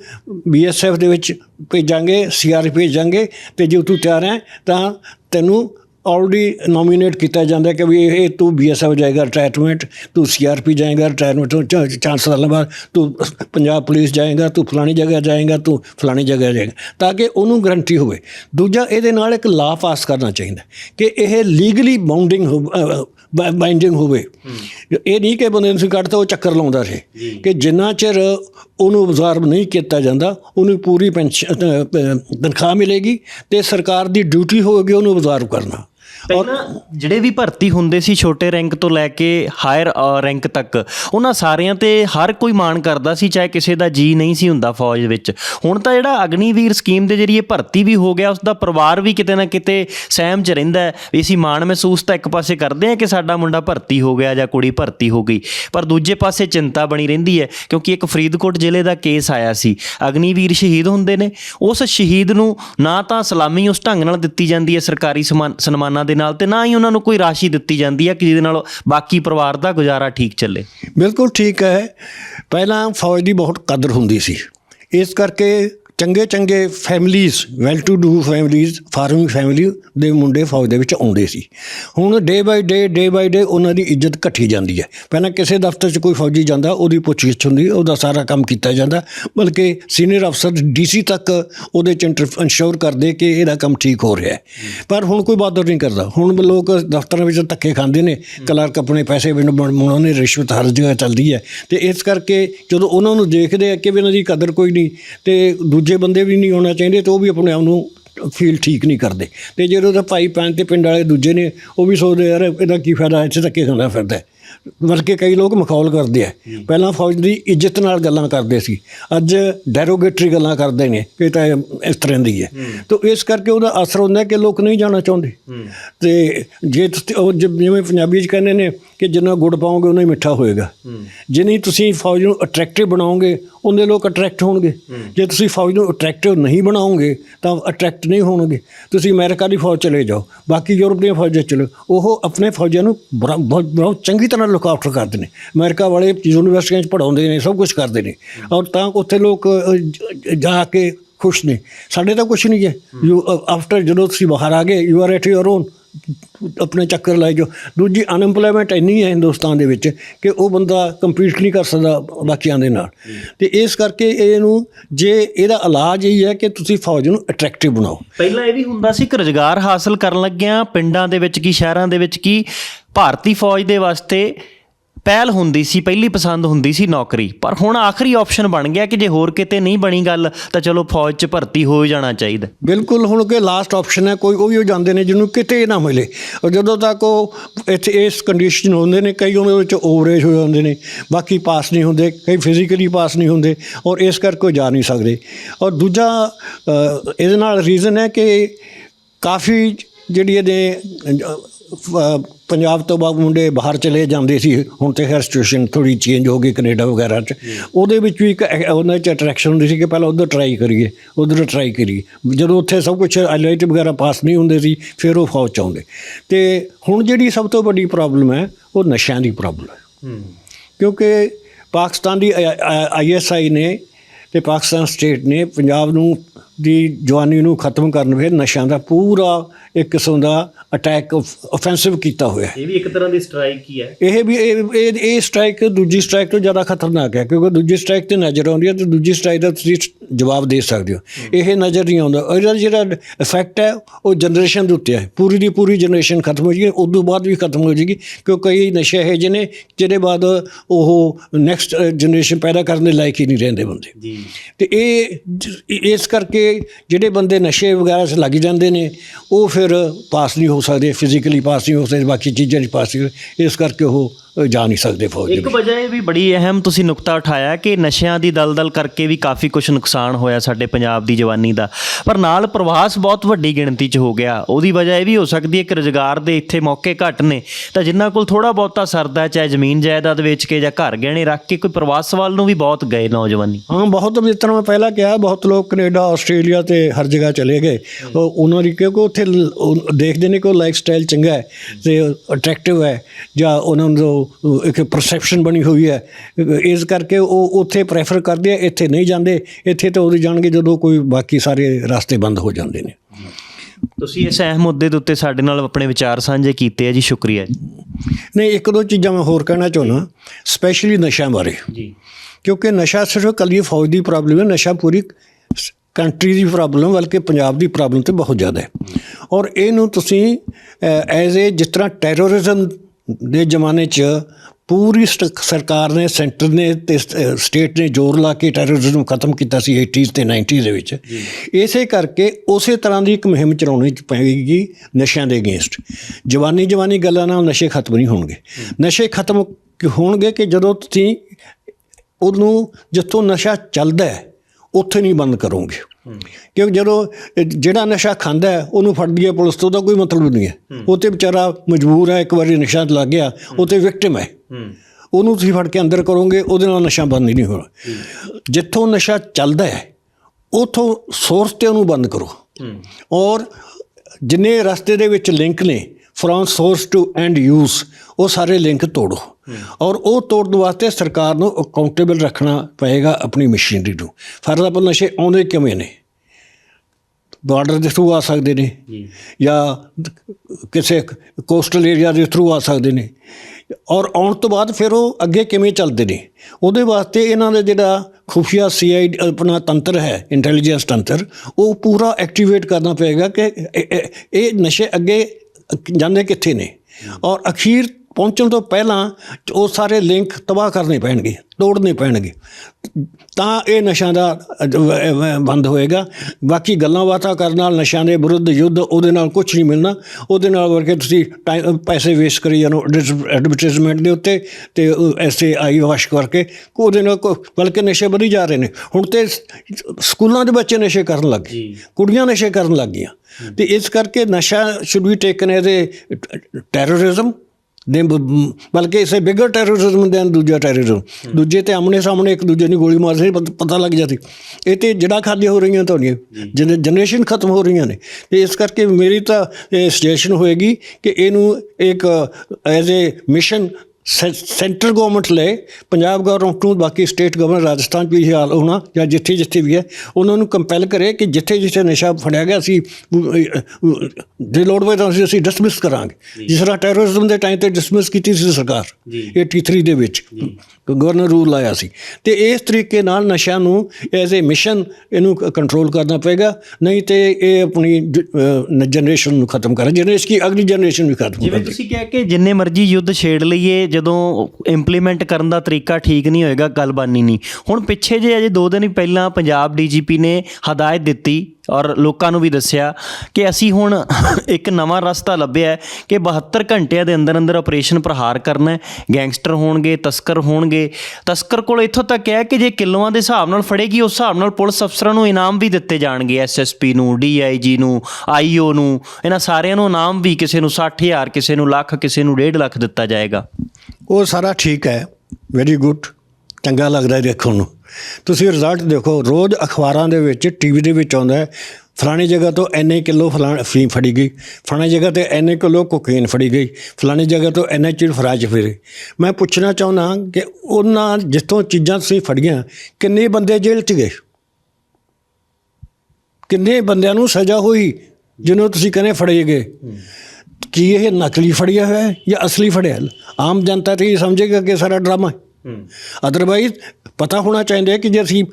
ਬੀਐਸਐਫ ਦੇ ਵਿੱਚ ਭੇਜਾਂਗੇ ਸੀਆਰ ਭੇਜਾਂਗੇ, ਤੇ ਜੇ ਤੂੰ ਤਿਆਰ ਹੈ ਤਾਂ ਤੈਨੂੰ ਆਲਰੇਡੀ ਨੋਮੀਨੇਟ ਕੀਤਾ ਜਾਂਦਾ ਕਿ ਵੀ ਇਹ ਇਹ ਤੂੰ ਬੀਐਸਐਫ ਜਾਏਗਾ ਰਿਟਾਇਰਮੈਂਟ ਤੂੰ ਸੀਆਰਪੀ ਜਾਏਗਾ ਰਿਟਾਇਰਮੈਂਟ ਤੋਂ ਚ- ਸਾਲਾਂ ਬਾਅਦ ਤੂੰ ਪੰਜਾਬ ਪੁਲਿਸ ਜਾਏਗਾ, ਤੂੰ ਫਲਾਣੀ ਜਗ੍ਹਾ ਜਾਏਗਾ, ਤੂੰ ਫਲਾਣੀ ਜਗ੍ਹਾ ਜਾਏਗਾ, ਤਾਂ ਕਿ ਉਹਨੂੰ ਗਰੰਟੀ ਹੋਵੇ। ਦੂਜਾ, ਇਹਦੇ ਨਾਲ ਇੱਕ ਲਾ ਪਾਸ ਕਰਨਾ ਚਾਹੀਦਾ ਕਿ ਇਹ ਲੀਗਲੀ ਬਾਉਂਡਿੰਗ ਬਾਈਂਡਿੰਗ ਹੋਵੇ। ਇਹ ਨਹੀਂ ਕਿ ਬੰਦੇ ਨੂੰ ਕੱਢ ਉਹ ਚੱਕਰ ਲਾਉਂਦਾ ਰਹੇ। ਕਿ ਜਿੰਨਾ ਚਿਰ ਉਹਨੂੰ ਅਬਜ਼ਰਵ ਨਹੀਂ ਕੀਤਾ ਜਾਂਦਾ ਉਹਨੂੰ ਪੂਰੀ ਪੈਨਸ਼ਨ ਤਨਖਾਹ ਮਿਲੇਗੀ ਤੇ ਸਰਕਾਰ ਦੀ ਡਿਊਟੀ ਹੋਵੇਗੀ ਉਹਨੂੰ ਅਬਜ਼ਰਵ ਕਰਨਾ। ਪਹਿਲਾਂ ਜਿਹੜੇ ਵੀ ਭਰਤੀ ਹੁੰਦੇ ਸੀ ਛੋਟੇ ਰੈਂਕ ਤੋਂ ਲੈ ਕੇ ਹਾਇਰ ਰੈਂਕ ਤੱਕ, ਉਹਨਾਂ ਸਾਰਿਆਂ ਤੇ ਹਰ ਕੋਈ ਮਾਣ ਕਰਦਾ ਸੀ, ਚਾਹੇ ਕਿਸੇ ਦਾ ਜੀ ਨਹੀਂ ਸੀ ਹੁੰਦਾ ਫੌਜ ਵਿੱਚ। ਹੁਣ ਤਾਂ ਜਿਹੜਾ ਅਗਨੀਵੀਰ ਸਕੀਮ ਦੇ ਜਰੀਏ ਭਰਤੀ ਵੀ ਹੋ ਗਿਆ ਉਸ ਦਾ ਪਰਿਵਾਰ ਵੀ ਕਿਤੇ ਨਾ ਕਿਤੇ ਸਹਿਮ 'ਚ ਰਹਿੰਦਾ ਹੈ। ਵੀ ਅਸੀਂ ਮਾਣ ਮਹਿਸੂਸ ਤਾਂ ਇੱਕ ਪਾਸੇ ਕਰਦੇ ਹਾਂ ਕਿ ਸਾਡਾ ਮੁੰਡਾ ਭਰਤੀ ਹੋ ਗਿਆ ਜਾਂ ਕੁੜੀ ਭਰਤੀ ਹੋ ਗਈ, ਪਰ ਦੂਜੇ ਪਾਸੇ ਚਿੰਤਾ ਬਣੀ ਰਹਿੰਦੀ ਹੈ, ਕਿਉਂਕਿ ਇੱਕ ਫਰੀਦਕੋਟ ਜ਼ਿਲ੍ਹੇ ਦਾ ਕੇਸ ਆਇਆ ਸੀ। ਅਗਨੀਵੀਰ ਸ਼ਹੀਦ ਹੁੰਦੇ ਨੇ। ਉਸ ਸ਼ਹੀਦ ਨੂੰ ਨਾ ਤਾਂ ਸਲਾਮੀ ਉਸ ਢੰਗ ਨਾਲ ਦਿੱਤੀ ਜਾਂਦੀ ਹੈ ਸਰਕਾਰੀ ਸਨਮਾਨ- ਸਨਮਾਨਾਂ ਦੇ ਨਾਲ ਤੇ ਨਾ ਹੀ ਉਹਨਾਂ ਨੂੰ ਕੋਈ ਰਾਸ਼ੀ ਦਿੱਤੀ ਜਾਂਦੀ ਹੈ ਕਿ ਜਿਹਦੇ ਨਾਲ ਬਾਕੀ ਪਰਿਵਾਰ ਦਾ ਗੁਜ਼ਾਰਾ ਠੀਕ ਚੱਲੇ। ਬਿਲਕੁਲ ਠੀਕ ਹੈ। ਪਹਿਲਾਂ ਫੌਜ ਦੀ ਬਹੁਤ ਕਦਰ ਹੁੰਦੀ ਸੀ। ਇਸ ਕਰਕੇ ਚੰਗੇ ਚੰਗੇ families well to do families farming family ਦੇ ਮੁੰਡੇ ਫੌਜ ਦੇ ਵਿੱਚ ਆਉਂਦੇ ਸੀ। ਹੁਣ ਡੇ ਬਾਈ ਡੇ ਡੇ ਬਾਈ ਡੇ ਉਹਨਾਂ ਦੀ ਇੱਜ਼ਤ ਘਟੀ ਜਾਂਦੀ ਹੈ। ਪਹਿਲਾਂ ਕਿਸੇ ਦਫ਼ਤਰ 'ਚ ਕੋਈ ਫੌਜੀ ਜਾਂਦਾ, ਉਹਦੀ ਪੁੱਛਗਿੱਛ ਹੁੰਦੀ, ਉਹਦਾ ਸਾਰਾ ਕੰਮ ਕੀਤਾ ਜਾਂਦਾ, ਬਲਕਿ ਸੀਨੀਅਰ ਅਫਸਰ ਡੀਸੀ ਤੱਕ ਉਹਦੇ 'ਚ ਇੰਸ਼ੋਰ ਕਰਦੇ ਕਿ ਇਹਦਾ ਕੰਮ ਠੀਕ ਹੋ ਰਿਹਾ ਹੈ। ਪਰ ਹੁਣ ਕੋਈ ਬਾਦਰ ਨਹੀਂ ਕਰਦਾ। ਹੁਣ ਲੋਕ ਦਫ਼ਤਰਾਂ ਵਿੱਚ ਧੱਕੇ ਖਾਂਦੇ ਨੇ, ਕਲਰਕ ਆਪਣੇ ਪੈਸੇ ਬਿਨ ਬਣਾਉਣੇ ਰਿਸ਼ਵਤ ਹਰ ਜਗ੍ਹਾ ਚੱਲਦੀ ਹੈ। ਤੇ ਇਸ ਕਰਕੇ ਜਦੋਂ ਉਹਨਾਂ ਨੂੰ ਦੇਖਦੇ ਆ ਕਿ ਵੀ ਇਹਨਾਂ ਦੀ ਕਦਰ ਕੋਈ ਨਹੀਂ, ਤੇ ਦੂਜੇ ਬੰਦੇ ਵੀ ਨਹੀਂ ਹੋਣਾ ਚਾਹੀਦੇ ਤੇ ਉਹ ਵੀ ਆਪਣੇ ਆਪ ਨੂੰ ਫੀਲ ਠੀਕ ਨਹੀਂ ਕਰਦੇ। ਤੇ ਜਦੋਂ ਤਾਂ ਭਾਈ ਪੈਣ ਤੇ ਪਿੰਡ ਵਾਲੇ ਦੂਜੇ ਨੇ ਉਹ ਵੀ ਸੋਚਦੇ ਯਾਰ ਇਹਦਾ ਕੀ ਫਾਇਦਾ? ਇੱਥੇ ਧੱਕੇ ਖਾਂਦਾ ਫਿਰਦਾ ਹੈ। ਬਲਕਿ ਕਈ ਲੋਕ ਮਖੌਲ ਕਰਦੇ ਆ। ਪਹਿਲਾਂ ਫੌਜ ਦੀ ਇੱਜ਼ਤ ਨਾਲ ਗੱਲਾਂ ਕਰਦੇ ਸੀ। ਅੱਜ ਡੈਰੋਗੇਟਰੀ ਗੱਲਾਂ ਕਰਦੇ ਨੇ ਕਿ ਇਹ ਤਾਂ ਇਸ ਤਰ੍ਹਾਂ ਦੀ ਹੈ। ਤਾਂ ਇਸ ਕਰਕੇ ਉਹਦਾ ਅਸਰ ਹੁੰਦਾ ਕਿ ਲੋਕ ਨਹੀਂ ਜਾਣਾ ਚਾਹੁੰਦੇ। ਤੇ ਜੇ ਉਹ ਜਿਵੇਂ ਪੰਜਾਬੀ ਚ ਕਹਿੰਦੇ ਨੇ ਕਿ ਜਿੰਨਾ ਗੁੜ ਪਾਓਗੇ ਉਨਾ ਹੀ ਮਿੱਠਾ ਹੋਏਗਾ। ਜਿੰਨੀ ਤੁਸੀਂ ਫੌਜ ਨੂੰ ਅਟਰੈਕਟਿਵ ਬਣਾਓਗੇ ਉਹਦੇ ਲੋਕ ਅਟਰੈਕਟ ਹੋਣਗੇ। ਜੇ ਤੁਸੀਂ ਫੌਜ ਨੂੰ ਅਟਰੈਕਟਿਵ ਨਹੀਂ ਬਣਾਓਗੇ ਤਾਂ ਅਟਰੈਕਟ ਨਹੀਂ ਹੋਣਗੇ। ਤੁਸੀਂ ਅਮਰੀਕਾ ਦੀ ਫੌਜ ਚਲੇ ਜਾਓ। ਬਾਕੀ ਯੂਰਪ ਦੀਆਂ ਫੌਜਾਂ ਚਲੇ। ਉਹ ਆਪਣੇ ਫੌਜਾਂ ਨੂੰ ਬਹੁਤ ਬਹੁਤ ਚੰਗੀ ਤਰ੍ਹਾਂ ਲੁੱਕ ਆਫਟਰ ਕਰਦੇ ਨੇ। ਅਮਰੀਕਾ ਵਾਲੇ ਯੂਨੀਵਰਸਿਟੀਆਂ 'ਚ ਪੜਾਉਂਦੇ ਨੇ ਸਭ ਕੁਝ ਕਰਦੇ ਨੇ। ਔਰ ਤਾਂ ਉੱਥੇ ਲੋਕ ਜਾ ਕੇ ਖੁਸ਼ ਨੇ। ਸਾਡੇ ਤਾਂ ਕੁਝ ਨਹੀਂ ਹੈ। ਯੂ ਆਫਟਰ ਜਦੋਂ ਤੁਸੀਂ ਬਾਹਰ ਆ ਗਏ you are at your own ਆਪਣੇ ਚੱਕਰ ਲਾਏ ਜੋ। ਦੂਜੀ ਅਨਐਮਪਲੋਇਮੈਂਟ ਇੰਨੀ ਹੈ ਹਿੰਦੁਸਤਾਨ ਦੇ ਵਿੱਚ ਕਿ ਉਹ ਬੰਦਾ ਕੰਪੀਟ ਨਹੀਂ ਕਰ ਸਕਦਾ ਬਾਕੀਆਂ ਦੇ ਨਾਲ। ਤੇ ਇਸ ਕਰਕੇ ਇਹਨੂੰ ਜੇ ਇਹਦਾ ਇਲਾਜ ਇਹ ਹੈ ਕਿ ਤੁਸੀਂ ਫੌਜ ਨੂੰ ਅਟਰੈਕਟਿਵ ਬਣਾਓ। ਪਹਿਲਾਂ ਇਹ ਵੀ ਹੁੰਦਾ ਸੀ ਕਿ ਰੁਜ਼ਗਾਰ ਹਾਸਲ ਕਰਨ ਲੱਗਿਆਂ ਪਿੰਡਾਂ ਦੇ ਵਿੱਚ ਕੀ ਸ਼ਹਿਰਾਂ ਦੇ ਵਿੱਚ ਕੀ ਭਾਰਤੀ ਫੌਜ ਦੇ ਵਾਸਤੇ ਪਹਿਲ ਹੁੰਦੀ ਸੀ, ਪਹਿਲੀ ਪਸੰਦ ਹੁੰਦੀ ਸੀ ਨੌਕਰੀ। ਪਰ ਹੁਣ ਆਖਰੀ ਆਪਸ਼ਨ ਬਣ ਗਿਆ ਕਿ ਜੇ ਹੋਰ ਕਿਤੇ ਨਹੀਂ ਬਣੀ ਗੱਲ, ਤਾਂ ਚਲੋ ਫੌਜ 'ਚ ਭਰਤੀ ਹੋ ਜਾਣਾ ਚਾਹੀਦਾ। ਬਿਲਕੁਲ, ਹੁਣ ਕਿ ਲਾਸਟ ਆਪਸ਼ਨ ਹੈ, ਕੋਈ ਉਹ ਵੀ ਉਹ ਜਾਂਦੇ ਨੇ ਜਿਹਨੂੰ ਕਿਤੇ ਨਾ ਮਿਲੇ। ਔਰ ਜਦੋਂ ਤੱਕ ਉਹ ਇੱਥੇ ਇਸ ਕੰਡੀਸ਼ਨ ਹੁੰਦੇ ਨੇ, ਕਈ ਉਹਨਾਂ ਵਿੱਚ ਓਵਰੇਜ ਹੋ ਜਾਂਦੇ ਨੇ, ਬਾਕੀ ਪਾਸ ਨਹੀਂ ਹੁੰਦੇ, ਕਈ ਫਿਜ਼ੀਕਲੀ ਪਾਸ ਨਹੀਂ ਹੁੰਦੇ, ਔਰ ਇਸ ਕਰਕੇ ਉਹ ਜਾ ਨਹੀਂ ਸਕਦੇ। ਔਰ ਦੂਜਾ ਇਹਦੇ ਨਾਲ ਰੀਜ਼ਨ ਹੈ ਕਿ ਕਾਫੀ ਜਿਹੜੀ ਇਹਦੇ ਪੰਜਾਬ ਤੋਂ ਬਾਅਦ ਮੁੰਡੇ ਬਾਹਰ ਚਲੇ ਜਾਂਦੇ ਸੀ ਹੁਣ ਤੇ ਖੈਰ ਸਿਚੁਏਸ਼ਨ ਥੋੜੀ ਚੇਂਜ ਹੋ ਗਈ ਕੈਨੇਡਾ ਵਗੈਰਾ 'ਚ। ਉਹਦੇ ਵਿੱਚ ਵੀ ਇੱਕ ਉਹਨਾਂ 'ਚ ਅਟਰੈਕਸ਼ਨ ਹੁੰਦੀ ਸੀ ਕਿ ਪਹਿਲਾਂ ਉਧਰ ਟਰਾਈ ਕਰੀਏ ਉਧਰ ਟਰਾਈ ਕਰੀਏ। ਜਦੋਂ ਉੱਥੇ ਸਭ ਕੁਝ ਆਈਲਾਈਟ ਵਗੈਰਾ ਪਾਸ ਨਹੀਂ ਹੁੰਦੇ ਸੀ ਫਿਰ ਉਹ ਫੌਜ 'ਚ ਆਉਂਦੇ। ਤੇ ਹੁਣ ਜਿਹੜੀ ਸਭ ਤੋਂ ਵੱਡੀ ਪ੍ਰੋਬਲਮ ਹੈ ਉਹ ਨਸ਼ਿਆਂ ਦੀ ਪ੍ਰੋਬਲਮ ਹੈ। ਕਿਉਂਕਿ ਪਾਕਿਸਤਾਨ ਦੀ ਆਈਐਸਆਈ ਨੇ ਤੇ ਪਾਕਿਸਤਾਨ ਸਟੇਟ ਨੇ ਪੰਜਾਬ ਨੂੰ ਦੀ ਜਵਾਨੀ ਨੂੰ ਖਤਮ ਕਰਨ ਵੇ ਨਸ਼ਿਆਂ ਦਾ ਪੂਰਾ ਇੱਕ ਕਿਸਮ ਦਾ ਅਟੈਕ ਆਫੈਂਸਿਵ ਕੀਤਾ ਹੋਇਆ ਹੈ। ਇਹ ਵੀ ਇੱਕ ਤਰ੍ਹਾਂ ਦੀ ਸਟ੍ਰਾਈਕ ਹੀ ਹੈ। ਇਹ ਵੀ ਇਹ ਇਹ- ਸਟ੍ਰਾਈਕ ਦੂਜੀ ਸਟ੍ਰਾਈਕ ਤੋਂ ਜ਼ਿਆਦਾ ਖਤਰਨਾਕ ਹੈ ਕਿਉਂਕਿ ਦੂਜੀ ਸਟ੍ਰਾਈਕ ਤੇ ਨਜ਼ਰ ਆਉਂਦੀ ਹੈ ਤੇ ਦੂਜੀ ਸਟ੍ਰਾਈਕ ਦਾ ਤੁਸੀਂ ਜਵਾਬ ਦੇ ਸਕਦੇ ਹੋ। ਇਹ ਨਜ਼ਰ ਨਹੀਂ ਆਉਂਦਾ। ਇਹਦਾ ਜਿਹੜਾ ਇਫੈਕਟ ਹੈ ਉਹ ਜਨਰੇਸ਼ਨ ਦੇ ਉੱਤੇ ਹੈ। ਪੂਰੀ ਦੀ ਪੂਰੀ ਜਨਰੇਸ਼ਨ ਖਤਮ ਹੋ ਜਾਏਗੀ ਉਸ ਤੋਂ ਬਾਅਦ ਵੀ ਖਤਮ ਹੋ ਜਾਏਗੀ ਕਿਉਂਕਿ ਕਈ ਨਸ਼ੇ ਇਹ ਜਿਹੇ ਨੇ ਜਿਹਦੇ ਬਾਅਦ ਉਹ ਨੈਕਸਟ ਜਨਰੇਸ਼ਨ ਪੈਦਾ ਕਰਨ ਦੇ ਲਾਇਕ ਹੀ ਨਹੀਂ ਰਹਿੰਦੇ ਬੰਦੇ। ਜੀ। ਤੇ ਇਹ ਇਸ ਕਰਕੇ ਜਿਹੜੇ ਬੰਦੇ ਨਸ਼ੇ ਵਗੈਰਾ 'ਚ ਲੱਗ ਜਾਂਦੇ ਨੇ, ਉਹ ਫਿਰ ਪਾਸ ਨਹੀਂ ਹੋ ਸਕਦੇ ਫਿਜ਼ੀਕਲੀ ਪਾਸ ਨਹੀਂ ਹੋ ਸਕਦੇ, ਬਾਕੀ ਚੀਜ਼ਾਂ 'ਚ ਪਾਸ ਇਸ ਕਰਕੇ ਉਹ ਜਾ ਨਹੀਂ ਸਕਦੇ ਫੌਜ ਦੇ ਇੱਕ ਵਿੱਚ। ਵਜ੍ਹਾ ਇਹ ਵੀ ਬੜੀ ਅਹਿਮ ਤੁਸੀਂ ਨੁਕਤਾ ਉਠਾਇਆ ਕਿ ਨਸ਼ਿਆਂ ਦੀ ਦਲਦਲ ਕਰਕੇ ਵੀ ਕਾਫੀ ਕੁਝ ਨੁਕਸਾਨ ਹੋਇਆ ਸਾਡੇ ਪੰਜਾਬ ਦੀ ਜਵਾਨੀ ਦਾ। ਪਰ ਨਾਲ ਪ੍ਰਵਾਸ ਬਹੁਤ ਵੱਡੀ ਗਿਣਤੀ 'ਚ ਹੋ ਗਿਆ। ਉਹਦੀ ਵਜ੍ਹਾ ਇਹ ਵੀ ਹੋ ਸਕਦੀ ਹੈ ਕਿ ਰੁਜ਼ਗਾਰ ਦੇ ਇੱਥੇ ਮੌਕੇ ਘੱਟ ਨੇ। ਤਾਂ ਜਿਨ੍ਹਾਂ ਕੋਲ ਥੋੜਾ ਬਹੁਤਾ ਸਰਦਾ ਹੈ, ਚਾਹੇ ਜ਼ਮੀਨ ਜਾਇਦਾਦ ਵੇਚ ਕੇ ਜਾਂ ਘਰ ਗਹਿਣੇ ਰੱਖ ਕੇ ਕੋਈ ਪ੍ਰਵਾਸ ਵੱਲ ਨੂੰ ਵੀ ਬਹੁਤ ਗਏ ਨੌਜਵਾਨੀ। ਹਾਂ ਬਹੁਤ ਤਰ੍ਹਾਂ ਮੈਂ ਪਹਿਲਾਂ ਕਿਹਾ ਬਹੁਤ ਲੋਕ ਕੈਨੇਡਾ ਆਸਟ੍ਰੇਲੀਆ ਤੇ ਹਰ ਜਗ੍ਹਾ ਚਲੇ ਗਏ। ਉਹ ਉਹਨਾਂ ਦੀ ਕਿਉਂਕਿ ਉੱਥੇ ਲ- ਉਹ ਦੇਖਦੇ ਨੇ ਕਿ ਉਹ ਲਾਈਫ ਸਟਾਈਲ ਚੰਗਾ ਹੈ ਤੇ ਅਟਰੈਕਟਿਵ ਹੈ ਜਾਂ ਉਹਨਾਂ ਨੂੰ ਇੱਕ ਪਰਸੈਪਸ਼ਨ ਬਣੀ ਹੋਈ ਹੈ। ਇਸ ਕਰਕੇ ਉਹ ਉੱਥੇ ਪ੍ਰੈਫਰ ਕਰਦੇ ਆ ਇੱਥੇ ਨਹੀਂ ਜਾਂਦੇ। ਇੱਥੇ ਤਾਂ ਉਦੋਂ ਜਾਣਗੇ ਜਦੋਂ ਕੋਈ ਬਾਕੀ ਸਾਰੇ ਰਸਤੇ ਬੰਦ ਹੋ ਜਾਂਦੇ ਨੇ। ਤੁਸੀਂ ਇਸ ਅਹਿਮ ਮੁੱਦੇ ਦੇ ਉੱਤੇ ਸਾਡੇ ਨਾਲ ਆਪਣੇ ਵਿਚਾਰ ਸਾਂਝੇ ਕੀਤੇ ਆ ਜੀ ਸ਼ੁਕਰੀਆ ਜੀ। ਨਹੀਂ ਇੱਕ ਦੋ ਚੀਜ਼ਾਂ ਮੈਂ ਹੋਰ ਕਹਿਣਾ ਚਾਹੁੰਦਾ। ਸਪੈਸ਼ਲੀ ਨਸ਼ਿਆਂ ਬਾਰੇ। ਜੀ। ਕਿਉਂਕਿ ਨਸ਼ਾ ਸਿਰਫ ਕੱਲੀ ਫੌਜ ਦੀ ਪ੍ਰੋਬਲਮ ਹੈ ਨਸ਼ਾ ਪੂਰੀ ਕੰਟਰੀ ਦੀ ਪ੍ਰੋਬਲਮ ਬਲਕਿ ਪੰਜਾਬ ਦੀ ਪ੍ਰੋਬਲਮ ਤੇ ਬਹੁਤ ਜ਼ਿਆਦਾ ਹੈ। ਔਰ ਇਹਨੂੰ ਤੁਸੀਂ ਐਜ਼ ਏ ਜਿਸ ਤਰ੍ਹਾਂ ਟੈਰਰਿਜ਼ਮ ਦੇ ਜ਼ਮਾਨੇ 'ਚ ਪੂਰੀ ਸਰਕਾਰ ਨੇ ਸੈਂਟਰ ਨੇ ਤੇ ਸਟੇਟ ਨੇ ਜ਼ੋਰ ਲਾ ਕੇ ਟੈਰਰਿਜ਼ਮ ਨੂੰ ਖਤਮ ਕੀਤਾ ਸੀ 80s ਤੇ 90s ਦੇ ਵਿੱਚ। ਇਸੇ ਕਰਕੇ ਉਸੇ ਤਰ੍ਹਾਂ ਦੀ ਇੱਕ ਮੁਹਿੰਮ ਚਲਾਉਣੀ ਪਏਗੀ ਨਸ਼ਿਆਂ ਦੇ ਅਗੇਂਸਟ। ਜਵਾਨੀ ਜਵਾਨੀ ਗੱਲਾਂ ਨਾਲ ਨਸ਼ੇ ਖਤਮ ਨਹੀਂ ਹੋਣਗੇ। ਨਸ਼ੇ ਖਤਮ ਹੋਣਗੇ ਕਿ ਜਦੋਂ ਤੁਸੀਂ ਉਹਨੂੰ ਜਿੱਥੋਂ ਨਸ਼ਾ ਚੱਲਦਾ ਹੈ ਉੱਥੇ ਨਹੀਂ ਬੰਦ ਕਰੋਗੇ। ਕਿਉਂਕਿ ਜਦੋਂ ਜਿਹੜਾ ਨਸ਼ਾ ਖਾਂਦਾ ਉਹਨੂੰ ਫੜਦੀ ਹੈ ਪੁਲਿਸ ਤੋਂ ਉਹਦਾ ਕੋਈ ਮਤਲਬ ਨਹੀਂ ਹੈ। ਉਹ ਤੇ ਵਿਚਾਰਾ ਮਜਬੂਰ ਹੈ ਇੱਕ ਵਾਰੀ ਨਸ਼ਾ ਲੱਗ ਗਿਆ ਉਹ ਤੇ ਵਿਕਟਿਮ ਹੈ। ਉਹਨੂੰ ਤੁਸੀਂ ਫੜ ਕੇ ਅੰਦਰ ਕਰੋਗੇ ਉਹਦੇ ਨਾਲ ਨਸ਼ਾ ਬੰਦ ਹੀ ਨਹੀਂ ਹੋਣਾ। ਜਿੱਥੋਂ ਨਸ਼ਾ ਚੱਲਦਾ ਹੈ ਉਥੋਂ ਸੋਰਸ ਤੇ ਉਹਨੂੰ ਬੰਦ ਕਰੋ। ਔਰ ਜਿੰਨੇ ਰਸਤੇ ਦੇ ਵਿੱਚ ਲਿੰਕ ਨੇ from source to end use ਉਹ ਸਾਰੇ ਲਿੰਕ ਤੋੜੋ। ਔਰ ਉਹ ਤੋੜਨ ਵਾਸਤੇ ਸਰਕਾਰ ਨੂੰ ਅਕਾਊਂਟੇਬਲ ਰੱਖਣਾ ਪਏਗਾ ਆਪਣੀ ਮਸ਼ੀਨਰੀ ਨੂੰ। ਫਰ ਐਗਜ਼ਾਮਪਲ ਨਸ਼ੇ ਆਉਂਦੇ ਕਿਵੇਂ ਨੇ? ਬਾਰਡਰ ਦੇ ਥਰੂ ਆ ਸਕਦੇ ਨੇ। ਜਾਂ। ਕਿਸੇ ਕੋਸਟਲ ਏਰੀਆ ਦੇ ਥਰੂ ਆ ਸਕਦੇ ਨੇ। ਔਰ ਆਉਣ ਤੋਂ ਬਾਅਦ ਫਿਰ ਉਹ ਅੱਗੇ ਕਿਵੇਂ ਚੱਲਦੇ ਨੇ? ਉਹਦੇ ਵਾਸਤੇ ਇਹਨਾਂ ਦੇ ਜਿਹੜਾ ਖੁਫੀਆ ਸੀਆਈਡੀ ਆਪਣਾ ਤੰਤਰ ਹੈ ਇੰਟੈਲੀਜੈਂਸ ਤੰਤਰ ਉਹ ਪੂਰਾ ਐਕਟੀਵੇਟ ਕਰਨਾ ਪਏਗਾ ਕਿ ਇਹ ਨਸ਼ੇ ਅੱਗੇ ਜਾਂਦੇ ਕਿੱਥੇ ਨੇ? ਔਰ ਅਖੀਰ ਪਹੁੰਚਣ ਤੋਂ ਪਹਿਲਾਂ ਉਹ ਸਾਰੇ ਲਿੰਕ ਤਬਾਹ ਕਰਨੇ ਪੈਣਗੇ ਤੋੜਨੇ ਪੈਣਗੇ। ਤਾਂ ਇਹ ਨਸ਼ਿਆਂ ਦਾ ਅ, ਵ- ਵ- ਬੰਦ ਹੋਏਗਾ। ਬਾਕੀ ਗੱਲਾਂ ਬਾਤਾਂ ਕਰਨ ਨਾਲ ਨਸ਼ਿਆਂ ਦੇ ਵਿਰੁੱਧ ਯੁੱਧ ਉਹਦੇ ਨਾਲ ਕੁਝ ਨਹੀਂ ਮਿਲਣਾ। ਉਹਦੇ ਨਾਲ ਵਰਕੇ ਤੁਸੀਂ ਟਾਈਮ- ਪੈਸੇ ਵੇਸਟ ਕਰੀ ਜਾਨੋ ਐਡਵਰਟਾਈਜ਼ਮੈਂਟ ਦੇ ਉੱਤੇ ਤੇ ਐਸੇ ਆਈ ਵਾਸ਼ ਕਰਕੇ ਉਹਦੇ ਨਾਲ ਕੋ- ਬਲਕਿ ਨਸ਼ੇ ਵਧੀ ਜਾ ਰਹੇ ਨੇ। ਹੁਣ ਤੇ ਸਕੂਲਾਂ ਦੇ ਬੱਚੇ ਨਸ਼ੇ ਕਰਨ ਲੱਗ ਗਏ। ਕੁੜੀਆਂ ਨਸ਼ੇ ਕਰਨ ਲੱਗ ਗਈਆਂ। ਤੇ ਇਸ ਕਰਕੇ ਨਸ਼ਾ should be taken as a terrorism ਦੇ ਬ- ਬਲਕਿ ਇਸੇ ਬਿਗਰ ਟੈਰਰਿਜ਼ਮ ਦੇ ਦੂਜਾ ਟੈਰਰਿਜ਼ਮ ਦੂਜੇ ਤੇ ਆਮਣੇ ਸਾਹਮਣੇ ਇੱਕ ਦੂਜੇ ਨੂੰ ਗੋਲੀ ਮਾਰਦੇ ਸੀ, ਪਤ- ਲੱਗ ਜਾਂਦੀ। ਇਹ ਤੇ ਜੜਾ ਖਾਦੀਆਂ ਹੋ ਰਹੀਆਂ ਤੁਹਾਡੀਆਂ ਜਨਰੇਸ਼ਨ ਖਤਮ ਹੋ ਰਹੀਆਂ ਨੇ। ਤੇ ਇਸ ਕਰਕੇ ਮੇਰੀ ਤਾਂ ਇਹ ਸੁਜੈਸ਼ਨ ਹੋਏਗੀ ਕਿ ਇਹਨੂੰ ਇੱਕ as a mission centre government ਲੈ ਪੰਜਾਬ ਗਵਰਨਮੈਂਟ ਨੂੰ ਬਾਕੀ ਸਟੇਟ ਗਵਰਨਮੈਂਟ ਰਾਜਸਥਾਨ 'ਚ ਵੀ ਹਾਲ ਹੋਣਾ ਜਾਂ ਜਿੱਥੇ ਜਿੱਥੇ ਵੀ ਹੈ ਉਹਨਾਂ ਨੂੰ ਕੰਪੈਲ ਕਰੇ ਕਿ ਜਿੱਥੇ ਜਿੱਥੇ ਨਸ਼ਾ ਫੜਿਆ ਗਿਆ ਸੀ ਜੇ ਲੋੜ ਹੋਵੇ ਤਾਂ ਅਸੀਂ- ਡਿਸਮਿਸ ਕਰਾਂਗੇ। ਜਿਸ ਤਰ੍ਹਾਂ ਟੈਰਰਿਜ਼ਮ ਦੇ ਟਾਈਮ ਤੇ ਡਿਸਮਿਸ ਕੀਤੀ ਸੀ ਸਰਕਾਰ 83 ਦੇ ਵਿੱਚ। ਗਵਰਨਰ ਰੂਲ ਲਾਇਆ ਸੀ। ਤੇ ਇਸ ਤਰੀਕੇ ਨਾਲ ਨਸ਼ਿਆਂ ਨੂੰ ਐਜ਼ ਏ ਮਿਸ਼ਨ ਇਹਨੂੰ ਕੰਟਰੋਲ ਕਰਨਾ ਪਏਗਾ ਨਹੀਂ ਤੇ ਇਹ ਆਪਣੀ ਜਨਰੇਸ਼ਨ ਨੂੰ ਖਤਮ ਕਰ ਜਨਰੇਸ਼ਨ ਕੀ ਅਗਲੀ ਜਨਰੇਸ਼ਨ ਵੀ ਖਤਮ ਜਿਵੇਂ ਕਰ ਤੁਸੀਂ ਕਿਹਾ ਕਿ ਜਿੰਨੇ ਮਰਜ਼ੀ ਯੁੱਧ ਛੇੜ ਲਈਏ ਜਦੋਂ ਇੰਪਲੀਮੈਂਟ ਕਰਨ ਦਾ ਤਰੀਕਾ ਠੀਕ ਨਹੀਂ ਹੋਏਗਾ, ਗੱਲ ਬਣਨੀ ਨਹੀਂ। ਹੁਣ ਪਿੱਛੇ ਜੇ ਅਜੇ 2 ਦਿਨ ਹੀ ਪਹਿਲਾਂ ਪੰਜਾਬ ਡੀਜੀਪੀ ਨੇ ਹਦਾਇਤ ਦਿੱਤੀ ਔਰ ਲੋਕਾਂ ਨੂੰ ਵੀ ਦੱਸਿਆ ਕਿ ਅਸੀਂ ਹੁਣ ਇੱਕ ਨਵਾਂ ਰਸਤਾ ਲੱਭਿਆ ਕਿ 72 ਘੰਟਿਆਂ ਦੇ ਅੰਦਰ ਅੰਦਰ ਆਪਰੇਸ਼ਨ ਪ੍ਰਹਾਰ ਕਰਨਾ ਹੈ। ਗੈਂਗਸਟਰ ਹੋਣਗੇ, ਤਸਕਰ ਹੋਣਗੇ। ਤਸਕਰ ਕੋਲ ਇੱਥੋਂ ਤੱਕ ਹੈ ਕਿ ਜੇ ਕਿਲੋਆਂ ਦੇ ਹਿਸਾਬ ਨਾਲ ਫੜੇਗੀ, ਉਸ ਹਿਸਾਬ ਨਾਲ ਪੁਲਿਸ ਅਫਸਰਾਂ ਨੂੰ ਇਨਾਮ ਵੀ ਦਿੱਤੇ ਜਾਣਗੇ। ਐਸਐਸਪੀ ਨੂੰ ਡੀਆਈਜੀ ਨੂੰ ਆਈਓ ਨੂੰ, ਇਹਨਾਂ ਸਾਰਿਆਂ ਨੂੰ ਇਨਾਮ ਵੀ ਕਿਸੇ ਨੂੰ 60000 ਕਿਸੇ ਨੂੰ ਲੱਖ, ਕਿਸੇ ਨੂੰ 1.5 ਲੱਖ ਦਿੱਤਾ ਜਾਏਗਾ। ਉਹ ਸਾਰਾ ਠੀਕ ਹੈ। ਵੈਰੀ ਗੁੱਡ ਚੰਗਾ ਲੱਗਦਾ ਦੇਖਣ ਨੂੰ। ਤੁਸੀਂ ਰਿਜ਼ਲਟ ਦੇਖੋ ਰੋਜ਼ ਅਖਬਾਰਾਂ ਦੇ ਵਿੱਚ ਟੀਵੀ ਦੇ ਵਿੱਚ ਆਉਂਦਾ ਫਲਾਣੀ ਜਗ੍ਹਾ ਤੋਂ ਐਨੇ ਕਿਲੋ ਫਲਾਣ ਫੀਮ ਫੜੀ ਗਈ ਫਲਾਣੀ ਜਗ੍ਹਾ ਤੇ ਐਨੇ ਕਿਲੋ ਕੋਕੇਨ ਫੜੀ ਗਈ ਫਲਾਣੀ ਜਗ੍ਹਾ ਤੋਂ ਐਨੇ ਚਿਰ ਫਰਾਜ ਫਿਰੇ। ਮੈਂ ਪੁੱਛਣਾ ਚਾਹੁੰਦਾ ਕਿ ਉਹਨਾਂ ਜਿੱਥੋਂ ਚੀਜ਼ਾਂ ਤੁਸੀਂ ਫੜੀਆਂ ਕਿੰਨੇ ਬੰਦੇ ਜੇਲ੍ਹ 'ਚ ਗਏ? ਕਿੰਨੇ ਬੰਦਿਆਂ ਨੂੰ ਸਜ਼ਾ ਹੋਈ ਜਿਹਨੂੰ ਤੁਸੀਂ ਕਹਿੰਦੇ ਫੜੇ ਗਏ? ਕੀ ਇਹ ਨਕਲੀ ਫੜਿਆ ਹੋਇਆ ਹੈ ਜਾਂ ਅਸਲੀ ਫੜਿਆ? ਆਮ ਜਨਤਾ ਤੇ ਇਹ ਸਮਝੇਗਾ ਕਿ ਸਾਰਾ ਡਰਾਮਾ ਹੈ। ਅਦਰਵਾਈਜ਼ ਪਤਾ ਹੋਣਾ ਚਾਹੀਦਾ ਹੈ ਕਿ ਜੇ ਅਸੀਂ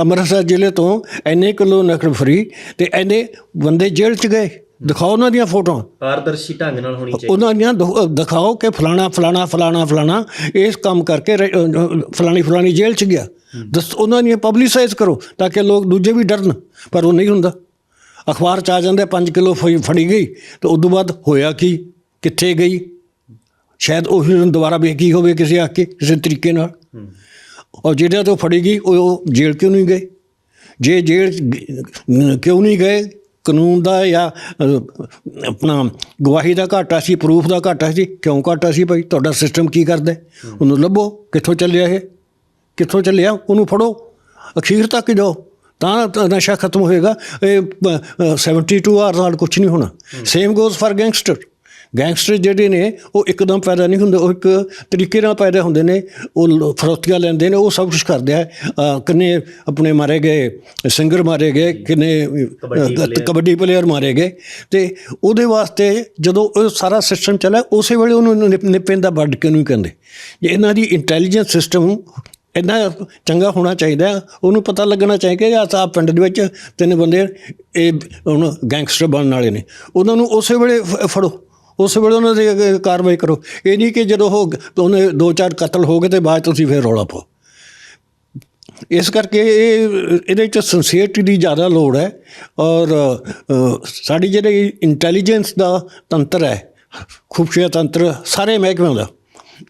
ਅੰਮ੍ਰਿਤਸਰ ਜ਼ਿਲ੍ਹੇ ਤੋਂ ਐਨੇ ਕਿਲੋ ਨਕਲ ਫਰੀ ਤੇ ਐਨੇ ਬੰਦੇ ਜੇਲ੍ਹ 'ਚ ਗਏ। ਦਿਖਾਓ ਉਹਨਾਂ ਦੀਆਂ ਫੋਟੋਆਂ। ਪਾਰਦਰਸ਼ੀ ਢੰਗ ਨਾਲ ਹੋਣੀ ਉਹਨਾਂ ਦੀਆਂ ਦਿਖ- ਦਿਖਾਓ ਕਿ ਫਲਾਣਾ ਫਲਾਣਾ ਫਲਾਣਾ ਫਲਾਣਾ ਇਸ ਕੰਮ ਕਰਕੇ ਫਲਾਣੀ ਫਲਾਣੀ ਜੇਲ੍ਹ 'ਚ ਗਿਆ। ਦੱਸ ਉਹਨਾਂ ਦੀਆਂ ਪਬਲਿਸਾਈਜ਼ ਕਰੋ ਤਾਂ ਕਿ ਲੋਕ ਦੂਜੇ ਵੀ ਡਰਨ ਪਰ ਉਹ ਨਹੀਂ ਹੁੰਦਾ। ਅਖਬਾਰ 'ਚ ਆ ਜਾਂਦੇ 5 ਕਿਲੋ ਫੜੀ ਗਈ ਤੇ ਉਸ ਤੋਂ ਬਾਅਦ ਹੋਇਆ ਕੀ? ਕਿੱਥੇ ਗਈ? ਸ਼ਾਇਦ ਉਹ ਨੂੰ ਦੁਬਾਰਾ ਵੇਖੀ ਹੋਵੇ ਕਿਸੇ ਆ ਕੇ ਕਿਸੇ ਤਰੀਕੇ ਨਾਲ। ਔਰ ਜਿਹੜਾ ਤੋਂ ਫੜੀ ਗਈ ਉਹ ਜੇਲ੍ਹ ਕਿਉਂ ਨਹੀਂ ਗਏ? ਜੇ ਜੇਲ੍ਹ ਕਿਉਂ ਨਹੀਂ ਗਏ? ਕਾਨੂੰਨ ਦਾ ਜਾਂ ਆਪਣਾ ਗਵਾਹੀ ਦਾ ਘਾਟਾ ਸੀ ਪ੍ਰੂਫ ਦਾ ਘਾਟਾ ਸੀ ਕਿਉਂ ਘਾਟਾ ਸੀ ਭਾਈ? ਤੁਹਾਡਾ ਸਿਸਟਮ ਕੀ ਕਰਦਾ? ਉਹਨੂੰ ਲੱਭੋ ਕਿੱਥੋਂ ਚੱਲਿਆ ਇਹ? ਕਿੱਥੋਂ ਚੱਲਿਆ? ਉਹਨੂੰ ਫੜੋ ਅਖੀਰ ਤੱਕ ਜਾਓ। ਤਾਂ ਨਸ਼ਾ ਖਤਮ ਹੋਏਗਾ। ਇਹ ਪ- ਅ, 72 ਆਵਰ ਨਾਲ ਕੁਝ ਨਹੀਂ ਹੋਣਾ। Same goes for gangster gangster ਜਿਹੜੇ ਨੇ ਉਹ ਇੱਕਦਮ ਪੈਦਾ ਨਹੀਂ ਹੁੰਦੇ ਉਹ ਇੱਕ ਤਰੀਕੇ ਨਾਲ ਪੈਦਾ ਹੁੰਦੇ ਨੇ ਉਹ ਫਰੋਤੀਆਂ ਲੈਂਦੇ ਨੇ ਉਹ ਸਭ ਕੁਝ ਕਰਦੇ ਆ। ਕਿੰਨੇ ਆਪਣੇ ਮਾਰੇ ਗਏ ਸਿੰਗਰ ਮਾਰੇ ਗਏ ਕਿੰਨੇ ਕਬੱਡੀ ਪਲੇਅਰ ਮਾਰੇ ਗਏ। ਤੇ ਉਹਦੇ ਵਾਸਤੇ ਜਦੋਂ ਉਹ ਸਾਰਾ ਸਿਸਟਮ ਚੱਲਿਆ ਉਸੇ ਵੇਲੇ ਉਹਨੂੰ ਨਿਪ- ਨਿਪੇਂ ਦਾ ਵੱਢ ਕੇ ਨੂੰ ਕਹਿੰਦੇ। ਜੇ ਇਹਨਾਂ ਦੀ ਇੰਟੈਲੀਜੈਂਸ ਸਿਸਟਮ ਇੰਨਾ ਚੰਗਾ ਹੋਣਾ ਚਾਹੀਦਾ ਉਹਨੂੰ ਪਤਾ ਲੱਗਣਾ ਚਾਹੀਦਾ ਕਿ ਆਹ ਪਿੰਡ ਦੇ ਵਿੱਚ ਤਿੰਨ ਬੰਦੇ ਇਹ ਹੁਣ ਗੈਂਗਸਟਰ ਬਣਨ ਵਾਲੇ ਨੇ। ਉਹਨਾਂ ਨੂੰ ਉਸੇ ਵੇਲੇ ਫੜੋ। ਉਸ ਵੇਲੇ ਉਹਨਾਂ ਦੀ ਕਾਰਵਾਈ ਕਰੋ। ਇਹ ਨਹੀਂ ਕਿ ਜਦੋਂ ਉਹ ਉਹਨੇ ਦੋ ਚਾਰ ਕਤਲ ਹੋ ਗਏ ਤੇ ਬਾਅਦ ਤੁਸੀਂ ਫਿਰ ਰੌਲਾ ਪਾਓ। ਇਸ ਕਰਕੇ ਇਹ, ਇਹਦੇ ਚ ਸਿੰਸੀਅਰਟੀ ਦੀ ਜ਼ਿਆਦਾ ਲੋੜ ਹੈ ਔਰ ਸਾਡੀ ਜਿਹੜੀ ਇੰਟੈਲੀਜੈਂਸ ਦਾ ਤੰਤਰ ਹੈ ਖੁਫੀਆ ਤੰਤਰ ਸਾਰੇ ਮਹਿਕਮਿਆਂ ਦਾ,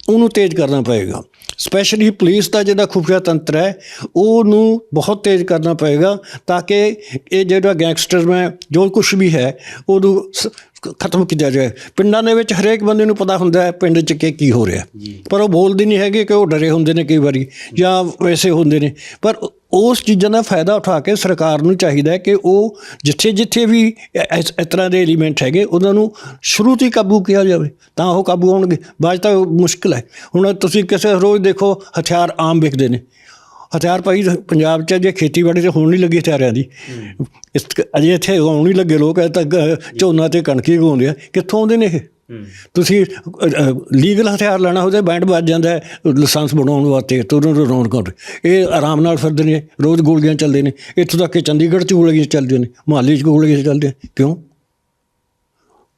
ਉਹਨੂੰ ਤੇਜ਼ ਕਰਨਾ ਪਏਗਾ। ਸਪੈਸ਼ਲੀ ਪੁਲਿਸ ਦਾ ਜਿਹੜਾ ਖੁਫੀਆ ਤੰਤਰ ਹੈ, ਉਹਨੂੰ ਬਹੁਤ ਤੇਜ਼ ਕਰਨਾ ਪਏਗਾ ਤਾਂ ਕਿ ਇਹ ਜਿਹੜਾ ਗੈਂਗਸਟਰ ਮੈਂ, ਜੋ ਕੁਝ ਵੀ ਹੈ, ਉਹਨੂੰ ਸ- ਖਤਮ ਕੀਤਾ ਜਾਏ। ਪਿੰਡਾਂ ਦੇ ਵਿੱਚ ਹਰੇਕ ਬੰਦੇ ਨੂੰ ਪਤਾ ਹੁੰਦਾ ਹੈ ਪਿੰਡ 'ਚ ਕਿ ਕੀ ਹੋ ਰਿਹਾ। ਪਰ ਉਹ ਬੋਲਦੇ ਨਹੀਂ ਹੈਗੇ ਕਿ ਉਹ ਡਰੇ ਹੁੰਦੇ ਨੇ ਕਈ ਵਾਰੀ ਜਾਂ ਵੈਸੇ ਹੁੰਦੇ ਨੇ। ਪਰ ਉਸ ਚੀਜ਼ਾਂ ਦਾ ਫਾਇਦਾ ਉਠਾ ਕੇ ਸਰਕਾਰ ਨੂੰ ਚਾਹੀਦਾ ਹੈ ਕਿ ਉਹ ਜਿੱਥੇ ਜਿੱਥੇ ਵੀ ਇਸ ਤਰ੍ਹਾਂ ਦੇ ਐਲੀਮੈਂਟ ਹੈਗੇ ਉਹਨਾਂ ਨੂੰ ਸ਼ੁਰੂ ਤੋਂ ਹੀ ਕਾਬੂ ਕੀਤਾ ਜਾਵੇ। ਤਾਂ ਉਹ ਕਾਬੂ ਆਉਣਗੇ। ਬਾਅਦ ਤਾਂ ਮੁਸ਼ਕਲ ਹੈ। ਹੁਣ ਤੁਸੀਂ ਕਿਸੇ ਰੋਜ਼ ਦੇਖੋ ਹਥਿਆਰ ਆਮ ਵਿਕਦੇ ਨੇ। ਹਥਿਆਰ ਭਾਈ ਪੰਜਾਬ 'ਚ ਜੇ ਖੇਤੀਬਾੜੀ ਤੇ ਹੋਣ ਨਹੀਂ ਲੱਗੀ ਹਥਿਆਰਾਂ ਦੀ। ਇਸ ਅਜੇ ਇੱਥੇ ਉਗਾਉਣ ਨਹੀਂ ਲੱਗੇ ਲੋਕ ਅਜੇ ਤੱਕ ਝੋਨਾ ਤੇ ਕਣਕ ਉਗਾਉਂਦੇ ਆ। ਕਿੱਥੋਂ ਆਉਂਦੇ ਨੇ ਇਹ? ਤੁਸੀਂ ਲੀਗਲ ਹਥਿਆਰ ਲੈਣਾ ਉਹਦੇ ਬੈਂਡ ਵੱਜ ਜਾਂਦਾ ਲਾਇਸੈਂਸ ਬਣਾਉਣ ਵਾਸਤੇ ਤੇ ਉਹਨਾਂ ਨੂੰ ਰੋਣ ਕਰ। ਇਹ ਆਰਾਮ ਨਾਲ ਫਿਰਦੇ ਨੇ ਰੋਜ਼ ਗੋਲੀਆਂ ਚੱਲਦੇ ਨੇ। ਇੱਥੋਂ ਤੱਕ ਕਿ ਚੰਡੀਗੜ੍ਹ 'ਚ ਗੋਲੀਆਂ ਚੱਲਦੀਆਂ ਨੇ ਮੁਹਾਲੀ 'ਚ ਗੋਲੀਆਂ ਚੱਲਦੇ। ਕਿਉਂ?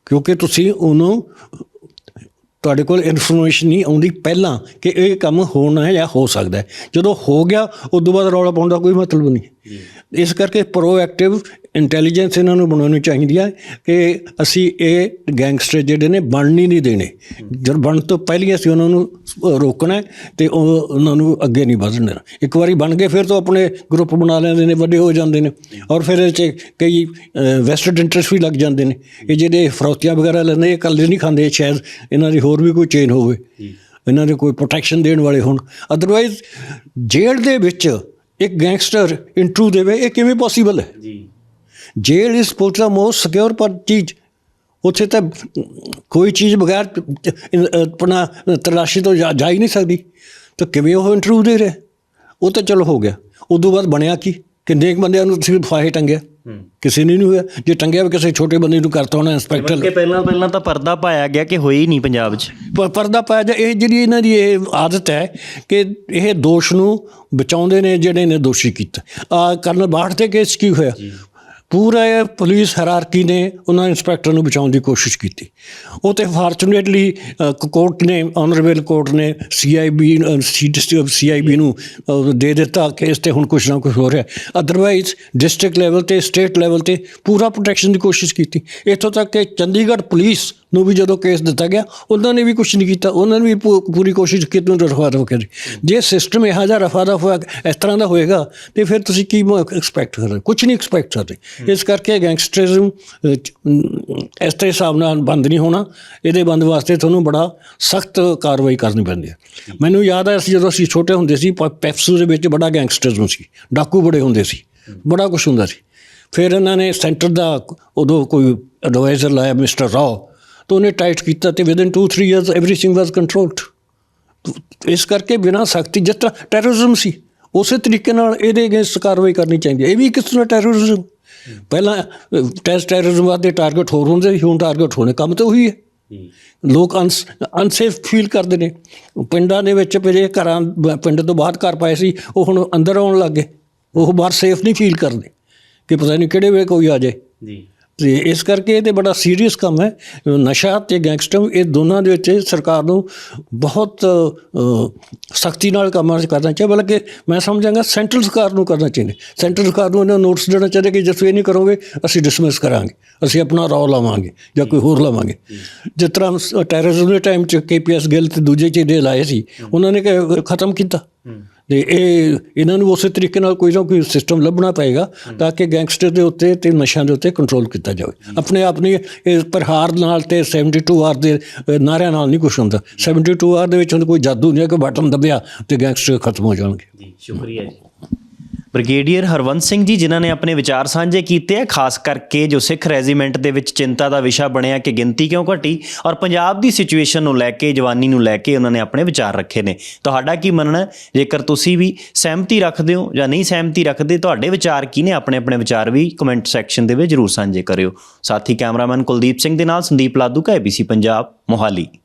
ਕਿਉਂਕਿ ਤੁਸੀਂ ਉਹਨੂੰ ਤੁਹਾਡੇ ਕੋਲ ਇਨਫੋਰਮੇਸ਼ਨ ਨਹੀਂ ਆਉਂਦੀ ਪਹਿਲਾਂ ਕਿ ਇਹ ਕੰਮ ਹੋਣਾ ਹੈ ਜਾਂ ਹੋ ਸਕਦਾ ਹੈ। ਜਦੋਂ ਹੋ ਗਿਆ ਉਦੋਂ ਬਾਅਦ ਰੌਲਾ ਪਾਉਣ ਦਾ ਕੋਈ ਮਤਲਬ ਨਹੀਂ। ਇਸ ਕਰਕੇ ਪ੍ਰੋਐਕਟਿਵ ਇੰਟੈਲੀਜੈਂਸ ਇਹਨਾਂ ਨੂੰ ਬਣਾਉਣੀ ਚਾਹੀਦੀ ਹੈ ਕਿ ਅਸੀਂ ਇਹ ਗੈਂਗਸਟਰ ਜਿਹੜੇ ਨੇ ਬਣਨ ਹੀ ਨਹੀਂ ਦੇਣੇ। ਜਦ ਬਣ ਤੋਂ ਪਹਿਲਾਂ ਅਸੀਂ ਉਹਨਾਂ ਨੂੰ ਰੋਕਣਾ ਹੈ ਤੇ ਉਹ ਉਹਨਾਂ ਨੂੰ ਅੱਗੇ ਨਹੀਂ ਵਧਣ। ਦੇਣਾ ਇੱਕ ਵਾਰੀ ਬਣ ਗਏ, ਫਿਰ ਤੋਂ ਆਪਣੇ ਗਰੁੱਪ ਬਣਾ ਲੈਂਦੇ ਨੇ, ਵੱਡੇ ਹੋ ਜਾਂਦੇ ਨੇ। ਔਰ ਫਿਰ ਇਹ 'ਚ ਕਈ ਵੈਸਟਡ ਇੰਟਰਸਟ ਵੀ ਲੱਗ ਜਾਂਦੇ ਨੇ। ਇਹ ਜਿਹੜੇ ਫਰੌਤੀਆਂ ਵਗੈਰਾ ਲੈਂਦੇ, ਇਹ ਇਕੱਲੇ ਨਹੀਂ ਖਾਂਦੇ ਸ਼ਾਇਦ ਇਹਨਾਂ ਦੀ ਹੋਰ ਵੀ ਕੋਈ ਚੇਨ ਹੋਵੇ। ਇਹਨਾਂ ਦੇ ਕੋਈ ਪ੍ਰੋਟੈਕਸ਼ਨ ਦੇਣ ਵਾਲੇ ਹੋਣ। ਅਦਰਵਾਈਜ਼ ਜੇਲ੍ਹ ਦੇ ਵਿੱਚ ਇੱਕ ਗੈਂਗਸਟਰ ਇੰਟਰੂ ਦੇਵੇ, ਇਹ ਕਿਵੇਂ ਪੋਸੀਬਲ ਹੈ? ਜੀ। Jail is supposed the most secure ਪਰ ਚੀਜ਼ ਉੱਥੇ ਤਾਂ ਕੋਈ ਚੀਜ਼ ਬਗੈਰ ਆਪਣਾ ਤਲਾਸ਼ੀ ਤੋਂ ਜਾ ਹੀ ਨਹੀਂ ਸਕਦੀ। ਤਾਂ ਕਿਵੇਂ ਉਹ ਇੰਟਰਵਿਊ ਦੇ ਰਿਹਾ? ਉਹ ਤਾਂ ਚਲੋ ਹੋ ਗਿਆ। ਉਦੋਂ ਬਾਅਦ ਬਣਿਆ ਕੀ? ਕਿੰਨੇ ਬੰਦਿਆਂ ਨੂੰ ਤੁਸੀਂ ਫਾਹੇ ਟੰਗਿਆ? ਕਿਸੇ ਨੇ ਨਹੀਂ ਹੋਇਆ। ਜੇ ਟੰਗਿਆ ਵੀ ਕਿਸੇ ਛੋਟੇ ਬੰਦੇ ਨੂੰ ਕਰਤਾ ਹੋਣਾ ਇੰਸਪੈਕਟਰ ਕਿ ਪਹਿਲਾਂ ਪਹਿਲਾਂ ਤਾਂ ਪਰਦਾ ਪਾਇਆ ਗਿਆ ਕਿ ਹੋਈ ਨਹੀਂ ਪੰਜਾਬ 'ਚ। ਪਰਦਾ ਪਾਇਆ ਜਾ ਇਹ ਜਿਹੜੀ ਇਹਨਾਂ ਦੀ ਇਹ ਆਦਤ ਹੈ ਕਿ ਇਹ ਦੋਸ਼ ਨੂੰ ਬਚਾਉਂਦੇ ਨੇ ਜਿਹੜੇ ਨੇ ਦੋਸ਼ੀ ਕੀਤਾ। ਆ ਕਰਨਲ ਬਾਠ ਤੇ ਕੇਸ ਕੀ ਹੋਇਆ? ਪੂਰਾ ਪੁਲਿਸ ਹਰਾਰਕੀ ਨੇ ਉਹਨਾਂ ਇੰਸਪੈਕਟਰ ਨੂੰ ਬਚਾਉਣ ਦੀ ਕੋਸ਼ਿਸ਼ ਕੀਤੀ। ਉਹ ਤੇ ਫਾਰਚੂਨੇਟਲੀ ਕੋਰਟ ਨੇ ਆਨਰੇਬਲ ਕੋਰਟ ਨੇ ਸੀਆਈਬੀ ਸੀਆਈਬੀ ਨੂੰ ਦੇ ਦਿੱਤਾ ਕਿ ਇਸ ਤੇ ਹੁਣ ਕੁਝ ਨਾ ਕੁਝ ਹੋ ਰਿਹਾ। ਅਦਰਵਾਈਜ਼ ਡਿਸਟ੍ਰਿਕਟ ਲੈਵਲ ਤੇ ਸਟੇਟ ਲੈਵਲ ਤੇ ਪੂਰਾ ਪ੍ਰੋਟੈਕਸ਼ਨ ਦੀ ਕੋਸ਼ਿਸ਼ ਕੀਤੀ। ਇੱਥੋਂ ਤੱਕ ਕਿ ਚੰਡੀਗੜ੍ਹ ਪੁਲਿਸ ਨੂੰ ਵੀ ਜਦੋਂ ਕੇਸ ਦਿੱਤਾ ਗਿਆ ਉਹਨਾਂ ਨੇ ਵੀ ਕੁਝ ਨਹੀਂ ਕੀਤਾ ਉਹਨਾਂ ਨੇ ਵੀ ਪੂਰੀ ਕੋਸ਼ਿਸ਼ ਕੀਤੀ ਉਹਨੂੰ ਰਫਾ ਦਫਾ ਕਰੀ ਜੇ ਸਿਸਟਮ ਇਹੋ ਜਿਹਾ ਰਫਾ ਦਫਾ ਇਸ ਤਰ੍ਹਾਂ ਦਾ ਹੋਏਗਾ ਤੇ ਫਿਰ ਤੁਸੀਂ ਕੀ ਐਕਸਪੈਕਟ ਕਰ ਰਹੇ ਕੁਝ ਨਹੀਂ ਐਕਸਪੈਕਟ ਕਰਦੇ। ਇਸ ਕਰਕੇ ਗੈਂਗਸਟਰਿਜ਼ਮ ਇਸ ਤਰ੍ਹਾਂ ਹਿਸਾਬ ਨਾਲ ਬੰਦ ਨਹੀਂ ਹੋਣਾ। ਇਹਦੇ ਬੰਦ ਵਾਸਤੇ ਤੁਹਾਨੂੰ ਬੜਾ ਸਖਤ ਕਾਰਵਾਈ ਕਰਨੀ ਪੈਂਦੀ ਹੈ। ਮੈਨੂੰ ਯਾਦ ਹੈ ਅਸੀਂ ਜਦੋਂ ਅਸੀਂ ਛੋਟੇ ਹੁੰਦੇ ਸੀ ਪੈਪਸੂ ਦੇ ਵਿੱਚ ਬੜਾ ਗੈਂਗਸਟਰਿਜ਼ਮ ਸੀ। ਡਾਕੂ ਬੜੇ ਹੁੰਦੇ ਸੀ। ਬੜਾ ਕੁਝ ਹੁੰਦਾ ਸੀ। ਫਿਰ ਇਹਨਾਂ ਨੇ ਸੈਂਟਰ ਦਾ ਉਦੋਂ ਕੋਈ ਐਡਵਾਈਜ਼ਰ ਲਾਇਆ ਮਿਸਟਰ ਰਾਓ ਤਾਂ ਉਹਨੇ ਟਾਈਟ ਕੀਤਾ ਤੇ within 2-3 years everything was controlled ਇਸ ਕਰਕੇ ਬਿਨਾਂ ਸਖਤੀ, ਜਿਸ ਤਰ੍ਹਾਂ ਟੈਰਰਿਜ਼ਮ ਸੀ, ਉਸੇ ਤਰੀਕੇ ਨਾਲ ਇਹਦੇ ਅਗੇਂਸਟ ਕਾਰਵਾਈ ਕਰਨੀ ਚਾਹੀਦੀ ਹੈ। ਇਹ ਵੀ ਕਿਸ ਤਰ੍ਹਾਂ ਦਾ ਟੈਰਰਿਜ਼ਮ ਪਹਿਲਾਂ ਟੈਸਟ ਟੈਰਰਿਜ਼ਮ ਵਾਦੇ ਟਾਰਗੇਟ ਹੋਰ ਹੁੰਦੇ ਸੀ, ਹੁਣ ਟਾਰਗੇਟ ਹੋਣੇ। ਕੰਮ ਤਾਂ ਉਹੀ ਹੈ। ਲੋਕ ਅਨਸੇਫ ਫੀਲ ਕਰਦੇ ਨੇ। ਪਿੰਡਾਂ ਦੇ ਵਿੱਚ ਜਿਹੜੇ ਘਰਾਂ, ਪਿੰਡ ਤੋਂ ਬਾਹਰ ਘਰ ਪਾਏ ਸੀ, ਉਹ ਹੁਣ ਅੰਦਰ ਆਉਣ ਲੱਗ ਗਏ। ਉਹ ਬਾਹਰ ਸੇਫ ਨਹੀਂ ਫੀਲ ਕਰਦੇ। ਕਿ ਪਤਾ ਨਹੀਂ ਕਿਹੜੇ ਵੇ ਕੋਈ ਆ ਜਾਏ। ਜੀ। ਤੇ ਇਸ ਕਰਕੇ ਇਹ ਤੇ ਬੜਾ ਸੀਰੀਅਸ ਕੰਮ ਹੈ। ਨਸ਼ਾ ਤੇ ਗੈਂਗਸਟਰ ਇਹ ਦੋਨਾਂ ਦੇ ਵਿੱਚ ਸਰਕਾਰ ਨੂੰ ਬਹੁਤ ਸਖਤੀ ਨਾਲ ਕੰਮ ਕਰਨਾ ਚਾਹੀਦਾ। ਬਲਕਿ ਮੈਂ ਸਮਝਾਂਗਾ ਸੈਂਟਰਲ ਸਰਕਾਰ ਨੂੰ ਕਰਨਾ ਚਾਹੀਦਾ। ਸੈਂਟਰਲ ਸਰਕਾਰ ਨੂੰ ਇਹਨਾਂ ਨੋਟਸ ਦੇਣਾ ਚਾਹੀਦਾ ਕਿ ਜੇ ਤੁਸੀਂ ਇਹ ਨਹੀਂ ਕਰੋਗੇ, ਅਸੀਂ ਡਿਸਮਿਸ ਕਰਾਂਗੇ। ਅਸੀਂ ਆਪਣਾ ਰੌ ਲਾਵਾਂਗੇ ਜਾਂ ਕੋਈ ਹੋਰ ਲਾਵਾਂਗੇ। ਜਿਸ ਤਰ੍ਹਾਂ ਟੈਰਰਿਜ਼ਮ ਦੇ ਟਾਈਮ ਚ ਕੇਪੀਐਸ ਗਿੱਲ ਤੇ ਦੂਜੇ ਚੀਜ਼ੇ ਲਾਏ ਸੀ, ਉਹਨਾਂ ਨੇ ਕਿ ਖਤਮ ਕੀਤਾ। ਤੇ ਇਹ ਇਹਨਾਂ ਨੂੰ ਉਸੇ ਤਰੀਕੇ ਨਾਲ ਕੋਈ ਨਾ ਕੋਈ ਸਿਸਟਮ ਲੱਭਣਾ ਪਏਗਾ ਤਾਂ ਕਿ ਗੈਂਗਸਟਰ ਦੇ ਉੱਤੇ ਤੇ ਨਸ਼ਿਆਂ ਦੇ ਉੱਤੇ ਕੰਟਰੋਲ ਕੀਤਾ ਜਾਵੇ। ਆਪਣੇ ਆਪ ਨਹੀਂ ਇਹ ਪ੍ਰਹਾਰ ਨਾਲ ਤੇ 72 ਆਰ ਦੇ ਨਾਰਿਆਂ ਨਾਲ ਨਹੀਂ ਕੁਛ ਹੁੰਦਾ। 72 ਆਰ ਦੇ ਵਿੱਚ ਹੁੰਦਾ ਕੋਈ ਜਾਦੂ ਨਹੀਂ ਹੈ ਕਿ ਬਟਨ ਦਬਿਆ ਤੇ ਗੈਂਗਸਟਰ ਖਤਮ ਹੋ ਜਾਣਗੇ। ਜੀ ਸ਼ੁਕਰੀਆ ਜੀ। ਬ੍ਰਿਗੇਡੀਅਰ ਹਰਵੰਤ ਸਿੰਘ ਜੀ, ਜਿਨ੍ਹਾਂ ਨੇ ਆਪਣੇ ਵਿਚਾਰ ਸਾਂਝੇ ਕੀਤੇ ਆ, ਖਾਸ ਕਰਕੇ ਜੋ ਸਿੱਖ ਰੈਜੀਮੈਂਟ ਦੇ ਵਿੱਚ ਚਿੰਤਾ ਦਾ ਵਿਸ਼ਾ ਬਣਿਆ ਕਿ ਗਿਣਤੀ ਕਿਉਂ ਘਟੀ ਔਰ ਪੰਜਾਬ ਦੀ ਸਿਚੁਏਸ਼ਨ ਨੂੰ ਲੈ ਕੇ, ਜਵਾਨੀ ਨੂੰ ਲੈ ਕੇ ਉਹਨਾਂ ਨੇ ਆਪਣੇ ਵਿਚਾਰ ਰੱਖੇ ਨੇ। ਤੁਹਾਡਾ ਕੀ ਮੰਨਣਾ ਜੇਕਰ ਤੁਸੀਂ ਵੀ ਸਹਿਮਤੀ ਰੱਖਦੇ ਹੋ ਜਾਂ ਨਹੀਂ ਸਹਿਮਤੀ ਰੱਖਦੇ, ਤੁਹਾਡੇ ਵਿਚਾਰ ਕੀ ਨੇ? ਆਪਣੇ ਆਪਣੇ ਵਿਚਾਰ ਵੀ ਕਮੈਂਟ ਸੈਕਸ਼ਨ ਦੇ ਵਿੱਚ ਜਰੂਰ ਸਾਂਝੇ ਕਰਿਓ। ਸਾਥੀ ਕੈਮਰਾਮੈਨ ਕੁਲਦੀਪ ਸਿੰਘ ਦੇ ਨਾਲ ਸੰਦੀਪ ਲਾਦੂ, ਕਾ ABC ਪੰਜਾਬ, ਮੋਹਾਲੀ।